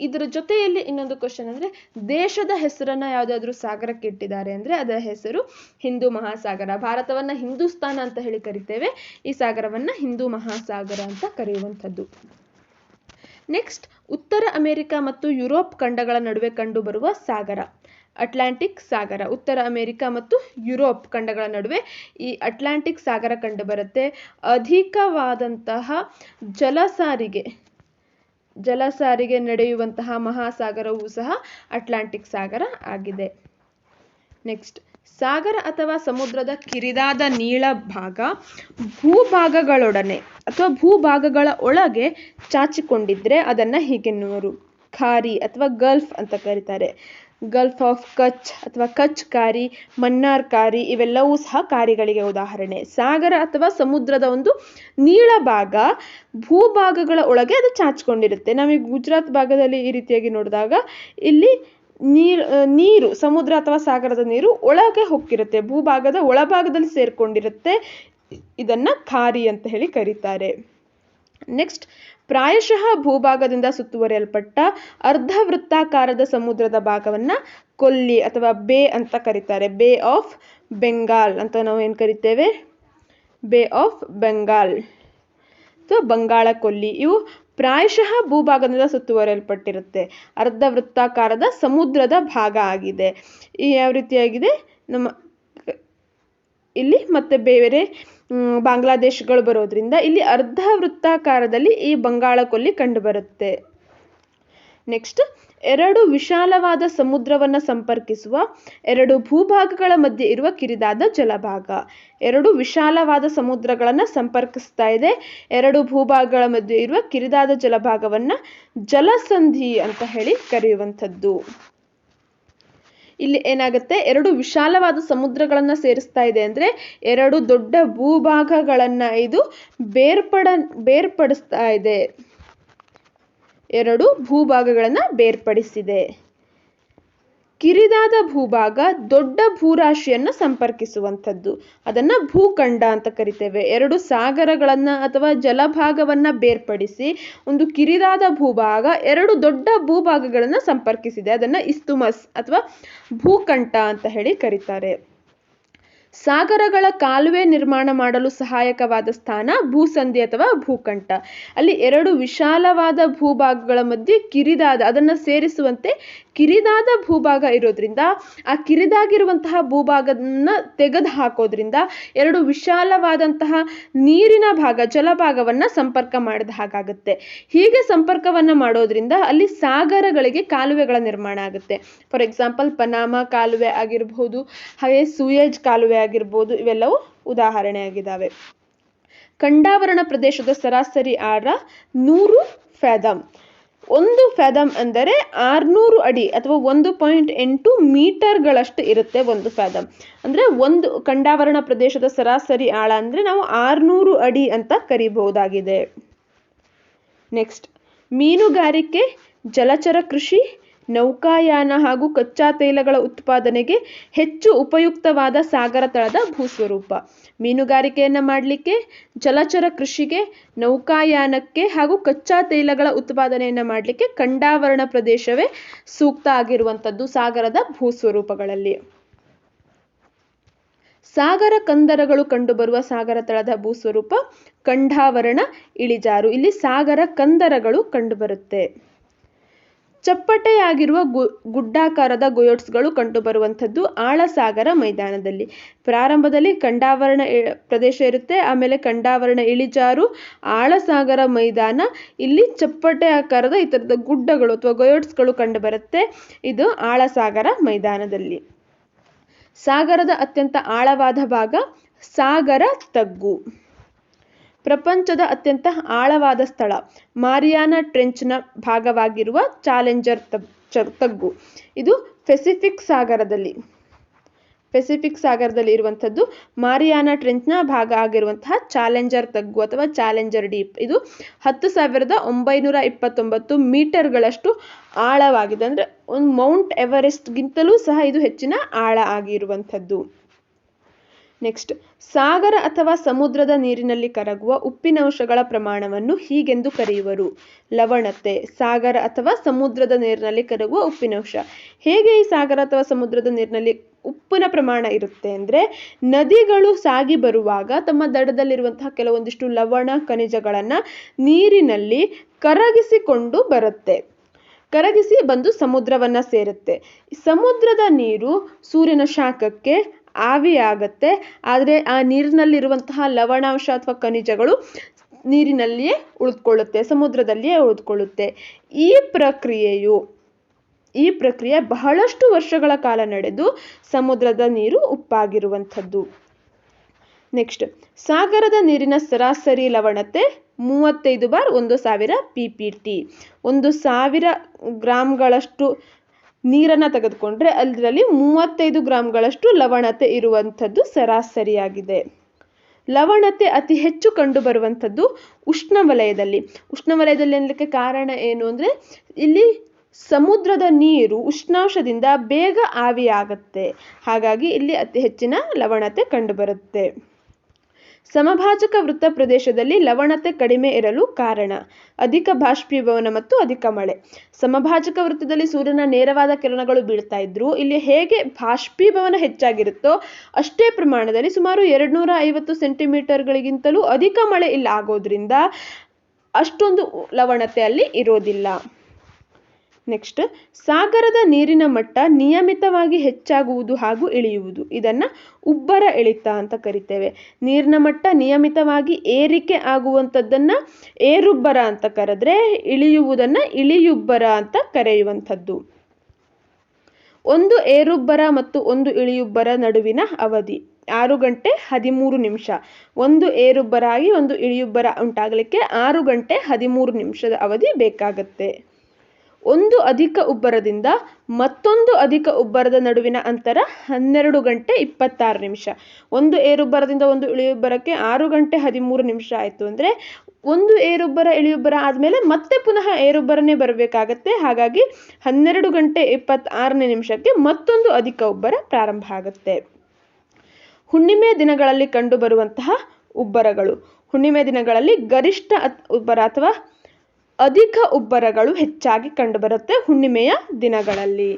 ಇದರ ಜೊತೆಯಲ್ಲಿ ಇನ್ನೊಂದು ಕ್ವಶನ್ ಅಂದ್ರೆ, ದೇಶದ ಹೆಸರನ್ನ ಯಾವುದಾದ್ರೂ ಸಾಗರಕ್ಕೆ ಇಟ್ಟಿದ್ದಾರೆ ಅಂದ್ರೆ, ಅದರ ಹೆಸರು ಹಿಂದೂ ಮಹಾಸಾಗರ. ಭಾರತವನ್ನ ಹಿಂದೂಸ್ತಾನ ಅಂತ ಹೇಳಿ ಕರಿತೇವೆ. ಈ ಸಾಗರವನ್ನ ಹಿಂದೂ ಮಹಾಸಾಗರ ಅಂತ ಕರೆಯುವಂಥದ್ದು. ನೆಕ್ಸ್ಟ್ ಉತ್ತರ ಅಮೆರಿಕ ಮತ್ತು ಯುರೋಪ್ ಖಂಡಗಳ ನಡುವೆ ಕಂಡುಬರುವ ಸಾಗರ. ಅಟ್ಲಾಂಟಿಕ್ ಸಾಗರ, ಉತ್ತರ ಅಮೆರಿಕ ಮತ್ತು ಯುರೋಪ್ ಖಂಡಗಳ ನಡುವೆ ಈ ಅಟ್ಲಾಂಟಿಕ್ ಸಾಗರ ಕಂಡುಬರುತ್ತೆ. ಅಧಿಕವಾದಂತಹ ಜಲಸಾರಿಗೆ ಜಲಸಾರಿಗೆ ನಡೆಯುವಂತಹ ಮಹಾಸಾಗರವೂ ಸಹ ಅಟ್ಲಾಂಟಿಕ್ ಸಾಗರ ಆಗಿದೆ. ನೆಕ್ಸ್ಟ್, ಸಾಗರ ಅಥವಾ ಸಮುದ್ರದ ಕಿರಿದಾದ ನೀಳ ಭಾಗ ಭೂಭಾಗಗಳೊಡನೆ ಅಥವಾ ಭೂಭಾಗಗಳ ಒಳಗೆ ಚಾಚಿಕೊಂಡಿದ್ರೆ ಅದನ್ನ ಹೀಗೆನ್ನುವರು. ಖಾರಿ ಅಥವಾ ಗಲ್ಫ್ ಅಂತ ಕರೀತಾರೆ. ಗಲ್ಫ್ ಆಫ್ ಕಚ್ ಅಥವಾ ಕಚ್ ಕಾರಿ ಮನ್ನಾರ್ ಕಾರಿ ಇವೆಲ್ಲವೂ ಸಹ ಕಾರಿಗಳಿಗೆ ಉದಾಹರಣೆ. ಸಾಗರ ಅಥವಾ ಸಮುದ್ರದ ಒಂದು ನೀಳ ಭಾಗ ಭೂಭಾಗಗಳ ಒಳಗೆ ಅದು ಚಾಚಿಕೊಂಡಿರುತ್ತೆ. ನಮಗೆ ಗುಜರಾತ್ ಭಾಗದಲ್ಲಿ ಈ ರೀತಿಯಾಗಿ ನೋಡಿದಾಗ ಇಲ್ಲಿ ನೀರು ನೀರು, ಸಮುದ್ರ ಅಥವಾ ಸಾಗರದ ನೀರು ಒಳಗೆ ಹೊಕ್ಕಿರುತ್ತೆ. ಭೂಭಾಗದ ಒಳಭಾಗದಲ್ಲಿ ಸೇರ್ಕೊಂಡಿರುತ್ತೆ. ಇದನ್ನ ಖಾರಿ ಅಂತ ಹೇಳಿ ಕರೀತಾರೆ. ನೆಕ್ಸ್ಟ್ ಪ್ರಾಯಶಃ ಭೂಭಾಗದಿಂದ ಸುತ್ತುವರಿಯಲ್ಪಟ್ಟ ಅರ್ಧ ವೃತ್ತಾಕಾರದ ಸಮುದ್ರದ ಭಾಗವನ್ನ ಕೊಲ್ಲಿ ಅಥವಾ ಬೇ ಅಂತ ಕರೀತಾರೆ. ಬೇ ಆಫ್ ಬೆಂಗಾಲ್ ಅಂತ ನಾವು ಏನು ಕರಿತೇವೆ? Bay of Bengal. ಅಥವಾ ಬಂಗಾಳ ಕೊಲ್ಲಿ ಇವು ಪ್ರಾಯಶಃ ಭೂಭಾಗದಿಂದ ಸುತ್ತುವರಿಯಲ್ಪಟ್ಟಿರುತ್ತೆ. ಅರ್ಧ ವೃತ್ತಾಕಾರದ ಸಮುದ್ರದ ಭಾಗ ಆಗಿದೆ. ಈ ಯಾವ ರೀತಿಯಾಗಿದೆ? ನಮ್ಮ ಇಲ್ಲಿ ಮತ್ತೆ ಬೇರೆ ಬಾಂಗ್ಲಾದೇಶಗಳು ಬರೋದ್ರಿಂದ ಇಲ್ಲಿ ಅರ್ಧ ವೃತ್ತಾಕಾರದಲ್ಲಿ ಈ ಬಂಗಾಳ ಕೊಲ್ಲಿ ಕಂಡುಬರುತ್ತೆ ನೆಕ್ಸ್ಟ್ ಎರಡು ವಿಶಾಲವಾದ ಸಮುದ್ರವನ್ನು ಸಂಪರ್ಕಿಸುವ ಎರಡು ಭೂಭಾಗಗಳ ಮಧ್ಯೆ ಇರುವ ಕಿರಿದಾದ ಜಲಭಾಗ. ಎರಡು ವಿಶಾಲವಾದ ಸಮುದ್ರಗಳನ್ನು ಸಂಪರ್ಕಿಸ್ತಾ ಇದೆ. ಎರಡು ಭೂಭಾಗಗಳ ಮಧ್ಯೆ ಇರುವ ಕಿರಿದಾದ ಜಲಭಾಗವನ್ನ ಜಲಸಂಧಿ ಅಂತ ಹೇಳಿ ಕರೆಯುವಂಥದ್ದು. ಇಲ್ಲಿ ಏನಾಗುತ್ತೆ? ಎರಡು ವಿಶಾಲವಾದ ಸಮುದ್ರಗಳನ್ನ ಸೇರಿಸ್ತಾ ಇದೆ ಅಂದ್ರೆ ಎರಡು ದೊಡ್ಡ ಭೂಭಾಗಗಳನ್ನ ಇದು ಬೇರ್ಪಡ, ಬೇರ್ಪಡಿಸ್ತಾ ಇದೆ. ಎರಡು ಭೂಭಾಗಗಳನ್ನ ಬೇರ್ಪಡಿಸಿದೆ. ಕಿರಿದಾದ ಭೂಭಾಗ ದೊಡ್ಡ ಭೂರಾಶಿಯನ್ನು ಸಂಪರ್ಕಿಸುವಂಥದ್ದು. ಅದನ್ನ ಭೂಖಂಡ ಅಂತ ಕರಿತೇವೆ. ಎರಡು ಸಾಗರಗಳನ್ನು ಅಥವಾ ಜಲಭಾಗವನ್ನ ಬೇರ್ಪಡಿಸಿ ಒಂದು ಕಿರಿದಾದ ಭೂಭಾಗ ಎರಡು ದೊಡ್ಡ ಭೂಭಾಗಗಳನ್ನು ಸಂಪರ್ಕಿಸಿದೆ. ಅದನ್ನ ಇಸ್ತುಮಸ್ ಅಥವಾ ಭೂಕಂಠ ಅಂತ ಹೇಳಿ ಕರೀತಾರೆ. ಸಾಗರಗಳ ಕಾಲುವೆ ನಿರ್ಮಾಣ ಮಾಡಲು ಸಹಾಯಕವಾದ ಸ್ಥಾನ ಭೂಸಂಧಿ ಅಥವಾ ಭೂಕಂಠ. ಅಲ್ಲಿ ಎರಡು ವಿಶಾಲವಾದ ಭೂಭಾಗಗಳ ಮಧ್ಯೆ ಕಿರಿದಾದ, ಅದನ್ನು ಸೇರಿಸುವಂತೆ ಕಿರಿದಾದ ಭೂಭಾಗ ಇರೋದ್ರಿಂದ, ಆ ಕಿರಿದಾಗಿರುವಂತಹ ಭೂಭಾಗವನ್ನು ತೆಗೆದು ಹಾಕೋದ್ರಿಂದ ಎರಡು ವಿಶಾಲವಾದಂತಹ ನೀರಿನ ಭಾಗ, ಜಲಭಾಗವನ್ನ ಸಂಪರ್ಕ ಮಾಡಿದ ಹಾಗಾಗುತ್ತೆ. ಹೀಗೆ ಸಂಪರ್ಕವನ್ನ ಮಾಡೋದ್ರಿಂದ ಅಲ್ಲಿ ಸಾಗರಗಳಿಗೆ ಕಾಲುವೆಗಳ ನಿರ್ಮಾಣ ಆಗುತ್ತೆ. ಫಾರ್ ಎಕ್ಸಾಂಪಲ್ ಪನಾಮ ಕಾಲುವೆ ಆಗಿರಬಹುದು ಹಾಗೆ ಸೂಯೇಜ್ ಕಾಲುವೆ ಆಗಿರ್ಬೋದು, ಇವೆಲ್ಲವೂ ಉದಾಹರಣೆಯಾಗಿದ್ದಾವೆ. ಖಂಡಾವರಣ ಪ್ರದೇಶದ ಸರಾಸರಿ ಆಳ ನೂರು ಫ್ಯಾದಮ್. ಒಂದು ಫ್ಯಾದಮ್ ಅಂದರೆ ಆರುನೂರು ಅಡಿ ಅಥವಾ ಒಂದು ಪಾಯಿಂಟ್ ಎಂಟು ಮೀಟರ್ಗಳಷ್ಟು ಇರುತ್ತೆ ಒಂದು ಫ್ಯಾದಮ್. ಅಂದರೆ ಒಂದು ಖಂಡಾವರಣ ಪ್ರದೇಶದ ಸರಾಸರಿ ಆಳ ಅಂದರೆ ನಾವು ಆರುನೂರು ಅಡಿ ಅಂತ ಕರಿಬಹುದಾಗಿದೆ. ನೆಕ್ಸ್ಟ್, ಮೀನುಗಾರಿಕೆ, ಜಲಚರ ಕೃಷಿ ನೌಕಾಯಾನ ಹಾಗೂ ಕಚ್ಚಾ ತೈಲಗಳ ಉತ್ಪಾದನೆಗೆ ಹೆಚ್ಚು ಉಪಯುಕ್ತವಾದ ಸಾಗರ ತಳದ ಭೂಸ್ವರೂಪ. ಮೀನುಗಾರಿಕೆಯನ್ನು ಮಾಡಲಿಕ್ಕೆ, ಜಲಚರ ಕೃಷಿಗೆ, ನೌಕಾಯಾನಕ್ಕೆ ಹಾಗೂ ಕಚ್ಚಾ ತೈಲಗಳ ಉತ್ಪಾದನೆಯನ್ನು ಮಾಡಲಿಕ್ಕೆ ಖಂಡಾವರಣ ಪ್ರದೇಶವೇ ಸೂಕ್ತ ಆಗಿರುವಂಥದ್ದು ಸಾಗರದ ಭೂಸ್ವರೂಪಗಳಲ್ಲಿ. ಸಾಗರ ಕಂದರಗಳು ಕಂಡುಬರುವ ಸಾಗರ ತಳದ ಭೂಸ್ವರೂಪ ಖಂಡಾವರಣ ಇಳಿಜಾರು. ಇಲ್ಲಿ ಸಾಗರ ಕಂದರಗಳು ಕಂಡುಬರುತ್ತೆ. ಚಪ್ಪಟೆಯಾಗಿರುವ ಗು, ಗುಡ್ಡಾಕಾರದ ಗೊಯೋಟ್ಸ್ಗಳು ಕಂಡುಬರುವಂಥದ್ದು ಆಳಸಾಗರ ಮೈದಾನದಲ್ಲಿ. ಪ್ರಾರಂಭದಲ್ಲಿ ಖಂಡಾವರಣ ಪ್ರದೇಶ ಇರುತ್ತೆ, ಆಮೇಲೆ ಖಂಡಾವರಣ ಇಳಿಜಾರು, ಆಳಸಾಗರ ಮೈದಾನ, ಇಲ್ಲಿ ಚಪ್ಪಟೆ ಆಕಾರದ ಈ ಥರದ ಗುಡ್ಡಗಳು ಅಥವಾ ಗೊಯೋಟ್ಸ್ಗಳು ಕಂಡುಬರುತ್ತೆ. ಇದು ಆಳಸಾಗರ ಮೈದಾನದಲ್ಲಿ. ಸಾಗರದ ಅತ್ಯಂತ ಆಳವಾದ ಭಾಗ ಸಾಗರ ತಗ್ಗು. ಪ್ರಪಂಚದ ಅತ್ಯಂತ ಆಳವಾದ ಸ್ಥಳ. ಮಾರಿಯಾನ ಟ್ರೆಂಚ್ನ ಭಾಗವಾಗಿರುವ ಚಾಲೆಂಜರ್ ತಗ್ಗು. ಇದು ಪೆಸಿಫಿಕ್ ಸಾಗರದಲ್ಲಿ. ಪೆಸಿಫಿಕ್ ಸಾಗರದಲ್ಲಿ ಇರುವಂಥದ್ದು ಮಾರಿಯಾನ ಟ್ರೆಂಚ್ನ ಭಾಗ ಆಗಿರುವಂತಹ ಚಾಲೆಂಜರ್ ತಗ್ಗು ಅಥವಾ ಚಾಲೆಂಜರ್ ಡೀಪ್. ಇದು ಹತ್ತು ಸಾವಿರದ ಒಂಬೈನೂರ ಇಪ್ಪತ್ತೊಂಬತ್ತು ಮೀಟರ್ಗಳಷ್ಟು ಆಳವಾಗಿದೆ. ಅಂದರೆ ಒಂದು ಮೌಂಟ್ ಎವರೆಸ್ಟ್ಗಿಂತಲೂ ಸಹ ಇದು ಹೆಚ್ಚಿನ ಆಳ ಆಗಿರುವಂಥದ್ದು. ನೆಕ್ಸ್ಟ್ ಸಾಗರ ಅಥವಾ ಸಮುದ್ರದ ನೀರಿನಲ್ಲಿ ಕರಗುವ ಉಪ್ಪಿನಂಶಗಳ ಪ್ರಮಾಣವನ್ನು ಹೀಗೆಂದು ಕರೆಯುವರು. ಲವಣತೆ, ಸಾಗರ ಅಥವಾ ಸಮುದ್ರದ ನೀರಿನಲ್ಲಿ ಕರಗುವ ಉಪ್ಪಿನಂಶ ಹೇಗೆ ಈ ಸಾಗರ ಅಥವಾ ಸಮುದ್ರದ ನೀರಿನಲ್ಲಿ ಉಪ್ಪಿನ ಪ್ರಮಾಣ ಇರುತ್ತೆ ಅಂದರೆ, ನದಿಗಳು ಸಾಗಿ ಬರುವಾಗ ತಮ್ಮ ದಡದಲ್ಲಿರುವಂತಹ ಕೆಲವೊಂದಿಷ್ಟು ಲವಣ ಖನಿಜಗಳನ್ನು ನೀರಿನಲ್ಲಿ ಕರಗಿಸಿಕೊಂಡು ಬರುತ್ತೆ. ಕರಗಿಸಿ ಬಂದು ಸಮುದ್ರವನ್ನು ಸೇರುತ್ತೆ. ಸಮುದ್ರದ ನೀರು ಸೂರ್ಯನ ಶಾಖಕ್ಕೆ ಆವಿಯಾಗತ್ತೆ ಆದರೆ ಆ ನೀರಿನಲ್ಲಿರುವಂತಹ ಲವಣಾಂಶ ಅಥವಾ ಖನಿಜಗಳು ನೀರಿನಲ್ಲಿಯೇ ಉಳಿದುಕೊಳ್ಳುತ್ತೆ, ಸಮುದ್ರದಲ್ಲಿಯೇ ಉಳಿದುಕೊಳ್ಳುತ್ತೆ. ಈ ಪ್ರಕ್ರಿಯೆಯು, ಈ ಪ್ರಕ್ರಿಯೆ ಬಹಳಷ್ಟು ವರ್ಷಗಳ ಕಾಲ ನಡೆದು ಸಮುದ್ರದ ನೀರು ಉಪ್ಪಾಗಿರುವಂಥದ್ದು. ನೆಕ್ಸ್ಟ್, ಸಾಗರದ ನೀರಿನ ಸರಾಸರಿ ಲವಣತೆ ಮೂವತ್ತೈದು ಬಾರ್ ಒಂದು ಸಾವಿರ ಪಿ ಪಿ ಟಿ ಒಂದು ಸಾವಿರ ಗ್ರಾಮ್ಗಳಷ್ಟು ನೀರನ್ನು ತೆಗೆದುಕೊಂಡ್ರೆ ಅದರಲ್ಲಿ ಮೂವತ್ತೈದು ಗ್ರಾಮ್ಗಳಷ್ಟು ಲವಣತೆ ಇರುವಂಥದ್ದು ಸರಾಸರಿಯಾಗಿದೆ. ಲವಣತೆ ಅತಿ ಹೆಚ್ಚು ಕಂಡುಬರುವಂಥದ್ದು ಉಷ್ಣವಲಯದಲ್ಲಿ. ಉಷ್ಣವಲಯದಲ್ಲಿ ಅನ್ನಲಿಕ್ಕೆ ಕಾರಣ ಏನು ಅಂದರೆ ಇಲ್ಲಿ ಸಮುದ್ರದ ನೀರು ಉಷ್ಣಾಂಶದಿಂದ ಬೇಗ ಆವಿಯಾಗತ್ತೆ. ಹಾಗಾಗಿ ಇಲ್ಲಿ ಅತಿ ಹೆಚ್ಚಿನ ಲವಣತೆ ಕಂಡುಬರುತ್ತೆ ಸಮಭಾಜಕ ವೃತ್ತ ಪ್ರದೇಶದಲ್ಲಿ ಲವಣತೆ ಕಡಿಮೆ ಇರಲು ಕಾರಣ. ಅಧಿಕ ಬಾಷ್ಪೀಭವನ ಮತ್ತು ಅಧಿಕ ಮಳೆ. ಸಮಭಾಜಕ ವೃತ್ತದಲ್ಲಿ ಸೂರ್ಯನ ನೇರವಾದ ಕಿರಣಗಳು ಬೀಳ್ತಾ ಇದ್ರು ಇಲ್ಲಿ ಹೇಗೆ ಬಾಷ್ಪೀಭವನ ಹೆಚ್ಚಾಗಿರುತ್ತೋ ಅಷ್ಟೇ ಪ್ರಮಾಣದಲ್ಲಿ ಸುಮಾರು ಎರಡುನೂರ ಐವತ್ತು ಸೆಂಟಿಮೀಟರ್ಗಳಿಗಿಂತಲೂ ಅಧಿಕ ಮಳೆ ಇಲ್ಲಿ ಆಗೋದ್ರಿಂದ ಅಷ್ಟೊಂದು ಲವಣತೆ ಅಲ್ಲಿ ಇರೋದಿಲ್ಲ. ನೆಕ್ಸ್ಟ್ ಸಾಗರದ ನೀರಿನ ಮಟ್ಟ ನಿಯಮಿತವಾಗಿ ಹೆಚ್ಚಾಗುವುದು ಹಾಗೂ ಇಳಿಯುವುದು. ಇದನ್ನು ಉಬ್ಬರ ಇಳಿತ ಅಂತ ಕರಿತೇವೆ. ನೀರಿನ ಮಟ್ಟ ನಿಯಮಿತವಾಗಿ ಏರಿಕೆ ಆಗುವಂಥದ್ದನ್ನು ಏರುಬ್ಬರ ಅಂತ ಕರೆದ್ರೆ ಇಳಿಯುವುದನ್ನು ಇಳಿಯುಬ್ಬರ ಅಂತ ಕರೆಯುವಂಥದ್ದು. ಒಂದು ಏರುಬ್ಬರ ಮತ್ತು ಒಂದು ಇಳಿಯುಬ್ಬರ ನಡುವಿನ ಅವಧಿ ಆರು ಗಂಟೆ ಹದಿಮೂರು ನಿಮಿಷ. ಒಂದು ಏರುಬ್ಬರ ಆಗಿ ಒಂದು ಇಳಿಯುಬ್ಬರ ಉಂಟಾಗಲಿಕ್ಕೆ ಆರು ಗಂಟೆ ಹದಿಮೂರು ನಿಮಿಷದ ಅವಧಿ ಬೇಕಾಗತ್ತೆ. ಒಂದು ಅಧಿಕ ಉಬ್ಬರದಿಂದ ಮತ್ತೊಂದು ಅಧಿಕ ಉಬ್ಬರದ ನಡುವಿನ ಅಂತರ ಹನ್ನೆರಡು ಗಂಟೆ ಇಪ್ಪತ್ತಾರು ನಿಮಿಷ. ಒಂದು ಏರುಬ್ಬರದಿಂದ ಒಂದು ಇಳಿಯುಬ್ಬರಕ್ಕೆ ಆರು ಗಂಟೆ ಹದಿಮೂರು ನಿಮಿಷ ಆಯಿತು ಅಂದರೆ ಒಂದು ಏರುಬ್ಬರ ಇಳಿಯುಬ್ಬರ ಆದಮೇಲೆ ಮತ್ತೆ ಪುನಃ ಏರುಬ್ಬರನೇ ಬರಬೇಕಾಗತ್ತೆ. ಹಾಗಾಗಿ ಹನ್ನೆರಡು ಗಂಟೆ ಇಪ್ಪತ್ತಾರನೇ ನಿಮಿಷಕ್ಕೆ ಮತ್ತೊಂದು ಅಧಿಕ ಉಬ್ಬರ ಪ್ರಾರಂಭ ಆಗುತ್ತೆ. ಹುಣ್ಣಿಮೆ ದಿನಗಳಲ್ಲಿ ಕಂಡುಬರುವಂತಹ ಉಬ್ಬರಗಳು. ಹುಣ್ಣಿಮೆ ದಿನಗಳಲ್ಲಿ ಗರಿಷ್ಠ ಉಬ್ಬರ ಅಥವಾ ಅಧಿಕ ಉಬ್ಬರಗಳು ಹೆಚ್ಚಾಗಿ ಕಂಡುಬರುತ್ತೆ ಹುಣ್ಣಿಮೆಯ ದಿನಗಳಲ್ಲಿ.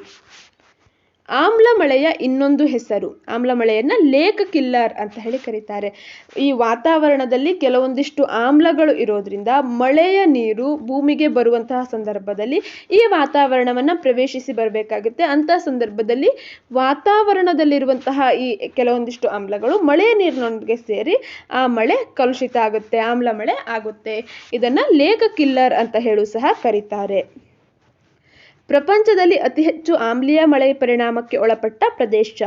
ಆಮ್ಲ ಮಳೆಯ ಇನ್ನೊಂದು ಹೆಸರು. ಆಮ್ಲ ಮಳೆಯನ್ನ ಲೇಕ್ ಕಿಲ್ಲರ್ ಅಂತ ಹೇಳಿ ಕರೀತಾರೆ. ಈ ವಾತಾವರಣದಲ್ಲಿ ಕೆಲವೊಂದಿಷ್ಟು ಆಮ್ಲಗಳು ಇರೋದ್ರಿಂದ ಮಳೆಯ ನೀರು ಭೂಮಿಗೆ ಬರುವಂತಹ ಸಂದರ್ಭದಲ್ಲಿ ಈ ವಾತಾವರಣವನ್ನ ಪ್ರವೇಶಿಸಿ ಬರಬೇಕಾಗುತ್ತೆ. ಅಂತ ಸಂದರ್ಭದಲ್ಲಿ ವಾತಾವರಣದಲ್ಲಿರುವಂತಹ ಈ ಕೆಲವೊಂದಿಷ್ಟು ಆಮ್ಲಗಳು ಮಳೆಯ ನೀರಿನೊಂದಿಗೆ ಸೇರಿ ಆ ಮಳೆ ಕಲುಷಿತ ಆಗುತ್ತೆ ಆಮ್ಲ ಮಳೆ ಆಗುತ್ತೆ. ಇದನ್ನ ಲೇಕ್ ಕಿಲ್ಲರ್ ಅಂತ ಹೇಳು ಸಹ ಕರೀತಾರೆ. ಪ್ರಪಂಚದಲ್ಲಿ ಅತಿ ಹೆಚ್ಚು ಆಮ್ಲೀಯ ಮಳೆ ಪರಿಣಾಮಕ್ಕೆ ಒಳಪಟ್ಟ ಪ್ರದೇಶ.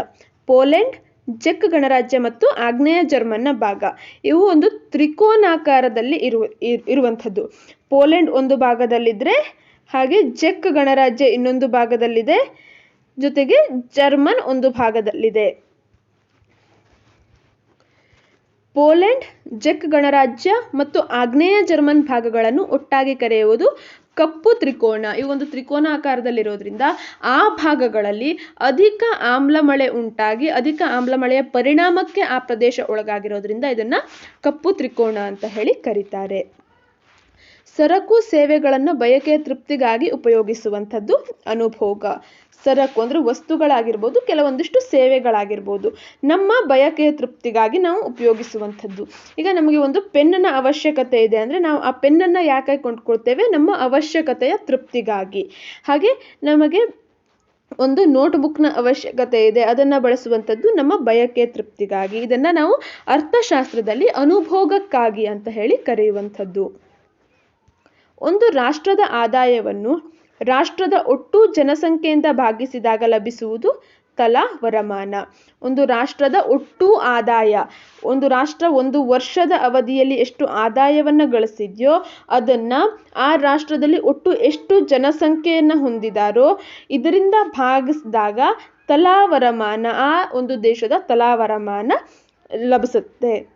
ಪೋಲೆಂಡ್ ಜೆಕ್ ಗಣರಾಜ್ಯ ಮತ್ತು ಆಗ್ನೇಯ ಜರ್ಮನ್ನ ಭಾಗ. ಇವು ಒಂದು ತ್ರಿಕೋನಾಕಾರದಲ್ಲಿ ಇರುವ ಇರ್- ಇರುವಂಥದ್ದು. ಪೋಲೆಂಡ್ ಒಂದು ಭಾಗದಲ್ಲಿದ್ರೆ ಹಾಗೆ ಜೆಕ್ ಗಣರಾಜ್ಯ ಇನ್ನೊಂದು ಭಾಗದಲ್ಲಿದೆ. ಜೊತೆಗೆ ಜರ್ಮನ್ ಒಂದು ಭಾಗದಲ್ಲಿದೆ. ಪೋಲೆಂಡ್ ಜೆಕ್ ಗಣರಾಜ್ಯ ಮತ್ತು ಆಗ್ನೇಯ ಜರ್ಮನ್ ಭಾಗಗಳನ್ನು ಒಟ್ಟಾಗಿ ಕರೆಯುವುದು ಕಪ್ಪು ತ್ರಿಕೋನ, ಈ ಒಂದು ತ್ರಿಕೋನ ಆಕಾರದಲ್ಲಿರೋದ್ರಿಂದ ಆ ಭಾಗಗಳಲ್ಲಿ ಅಧಿಕ ಆಮ್ಲ ಮಳೆ ಉಂಟಾಗಿ, ಅಧಿಕ ಆಮ್ಲ ಮಳೆಯ ಪರಿಣಾಮಕ್ಕೆ ಆ ಪ್ರದೇಶ ಒಳಗಾಗಿರೋದ್ರಿಂದ ಇದನ್ನ ಕಪ್ಪು ತ್ರಿಕೋನ ಅಂತ ಹೇಳಿ ಕರೀತಾರೆ. ಸರಕು ಸೇವೆಗಳನ್ನು ಬಯಕೆಯ ತೃಪ್ತಿಗಾಗಿ ಉಪಯೋಗಿಸುವಂಥದ್ದು ಅನುಭೋಗ. ಸರಕು ಅಂದರೆ ವಸ್ತುಗಳಾಗಿರ್ಬೋದು, ಕೆಲವೊಂದಿಷ್ಟು ಸೇವೆಗಳಾಗಿರ್ಬೋದು. ನಮ್ಮ ಬಯಕೆಯ ತೃಪ್ತಿಗಾಗಿ ನಾವು ಉಪಯೋಗಿಸುವಂಥದ್ದು. ಈಗ ನಮಗೆ ಒಂದು ಪೆನ್ನನ ಅವಶ್ಯಕತೆ ಇದೆ ಅಂದ್ರೆ ನಾವು ಆ ಪೆನ್ನನ್ನು ಯಾಕೆ ಕೊಂಡ್ಕೊಳ್ತೇವೆ? ನಮ್ಮ ಅವಶ್ಯಕತೆಯ ತೃಪ್ತಿಗಾಗಿ. ಹಾಗೆ ನಮಗೆ ಒಂದು ನೋಟ್ಬುಕ್ನ ಅವಶ್ಯಕತೆ ಇದೆ, ಅದನ್ನು ಬಳಸುವಂಥದ್ದು ನಮ್ಮ ಬಯಕೆ ತೃಪ್ತಿಗಾಗಿ. ಇದನ್ನು ನಾವು ಅರ್ಥಶಾಸ್ತ್ರದಲ್ಲಿ ಅನುಭೋಗಕ್ಕಾಗಿ ಅಂತ ಹೇಳಿ ಕರೆಯುವಂಥದ್ದು. ಒಂದು ರಾಷ್ಟ್ರದ ಆದಾಯವನ್ನು ರಾಷ್ಟ್ರದ ಒಟ್ಟು ಜನಸಂಖ್ಯೆಯಿಂದ ಭಾಗಿಸಿದಾಗ ಲಭಿಸುವುದು ತಲಾ ವರಮಾನ. ಒಂದು ರಾಷ್ಟ್ರದ ಒಟ್ಟು ಆದಾಯ, ಒಂದು ರಾಷ್ಟ್ರ ಒಂದು ವರ್ಷದ ಅವಧಿಯಲ್ಲಿ ಎಷ್ಟು ಆದಾಯವನ್ನು ಗಳಿಸಿದೆಯೋ ಅದನ್ನು ಆ ರಾಷ್ಟ್ರದಲ್ಲಿ ಒಟ್ಟು ಎಷ್ಟು ಜನಸಂಖ್ಯೆಯನ್ನು ಹೊಂದಿದಾರೋ ಇದರಿಂದ ಭಾಗಿಸಿದಾಗ ತಲಾ ವರಮಾನ, ಆ ಒಂದು ದೇಶದ ತಲಾ ವರಮಾನ ಲಭಿಸುತ್ತೆ.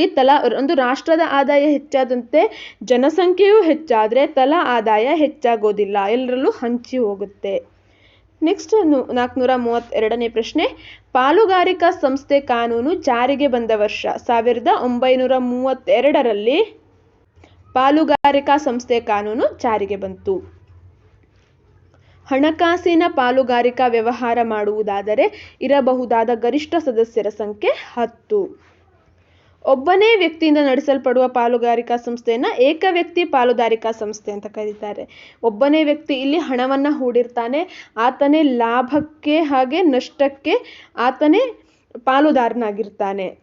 ಈ ತಲಾ, ಒಂದು ರಾಷ್ಟ್ರದ ಆದಾಯ ಹೆಚ್ಚಾದಂತೆ ಜನಸಂಖ್ಯೆಯೂ ಹೆಚ್ಚಾದರೆ ತಲಾ ಆದಾಯ ಹೆಚ್ಚಾಗೋದಿಲ್ಲ. ಎಲ್ಲರಲ್ಲೂ ಹಂಚಿ ಹೋಗುತ್ತೆ. ನೆಕ್ಸ್ಟ್ ನಾಲ್ಕುನೂರ ಮೂವತ್ತೆರಡನೇ ಪ್ರಶ್ನೆ. ಪಾಲುಗಾರಿಕಾ ಸಂಸ್ಥೆ ಕಾನೂನು ಜಾರಿಗೆ ಬಂದ ವರ್ಷ, ಸಾವಿರದ ಒಂಬೈನೂರ ಮೂವತ್ತೆರಡರಲ್ಲಿ ಪಾಲುಗಾರಿಕಾ ಸಂಸ್ಥೆ ಕಾನೂನು ಜಾರಿಗೆ ಬಂತು. ಹಣಕಾಸಿನ ಪಾಲುಗಾರಿಕಾ ವ್ಯವಹಾರ ಮಾಡುವುದಾದರೆ ಇರಬಹುದಾದ ಗರಿಷ್ಠ ಸದಸ್ಯರ ಸಂಖ್ಯೆ ಹತ್ತು. ಒಬ್ಬನೇ ವ್ಯಕ್ತಿಯಿಂದ ನಡೆಸಲ್ಪಡುವ ಪಾಲುಗಾರಿಕಾ ಸಂಸ್ಥೆಯನ್ನ ಏಕ ವ್ಯಕ್ತಿ ಪಾಲುದಾರಿಕಾ ಸಂಸ್ಥೆ ಅಂತ ಕರೀತಾರೆ. ಒಬ್ಬನೇ ವ್ಯಕ್ತಿ ಇಲ್ಲಿ ಹಣವನ್ನ ಹೂಡಿರ್ತಾನೆ, ಆತನೇ ಲಾಭಕ್ಕೆ ಹಾಗೆ ನಷ್ಟಕ್ಕೆ ಆತನೇ ಪಾಲುದಾರನಾಗಿರ್ತಾನೆ.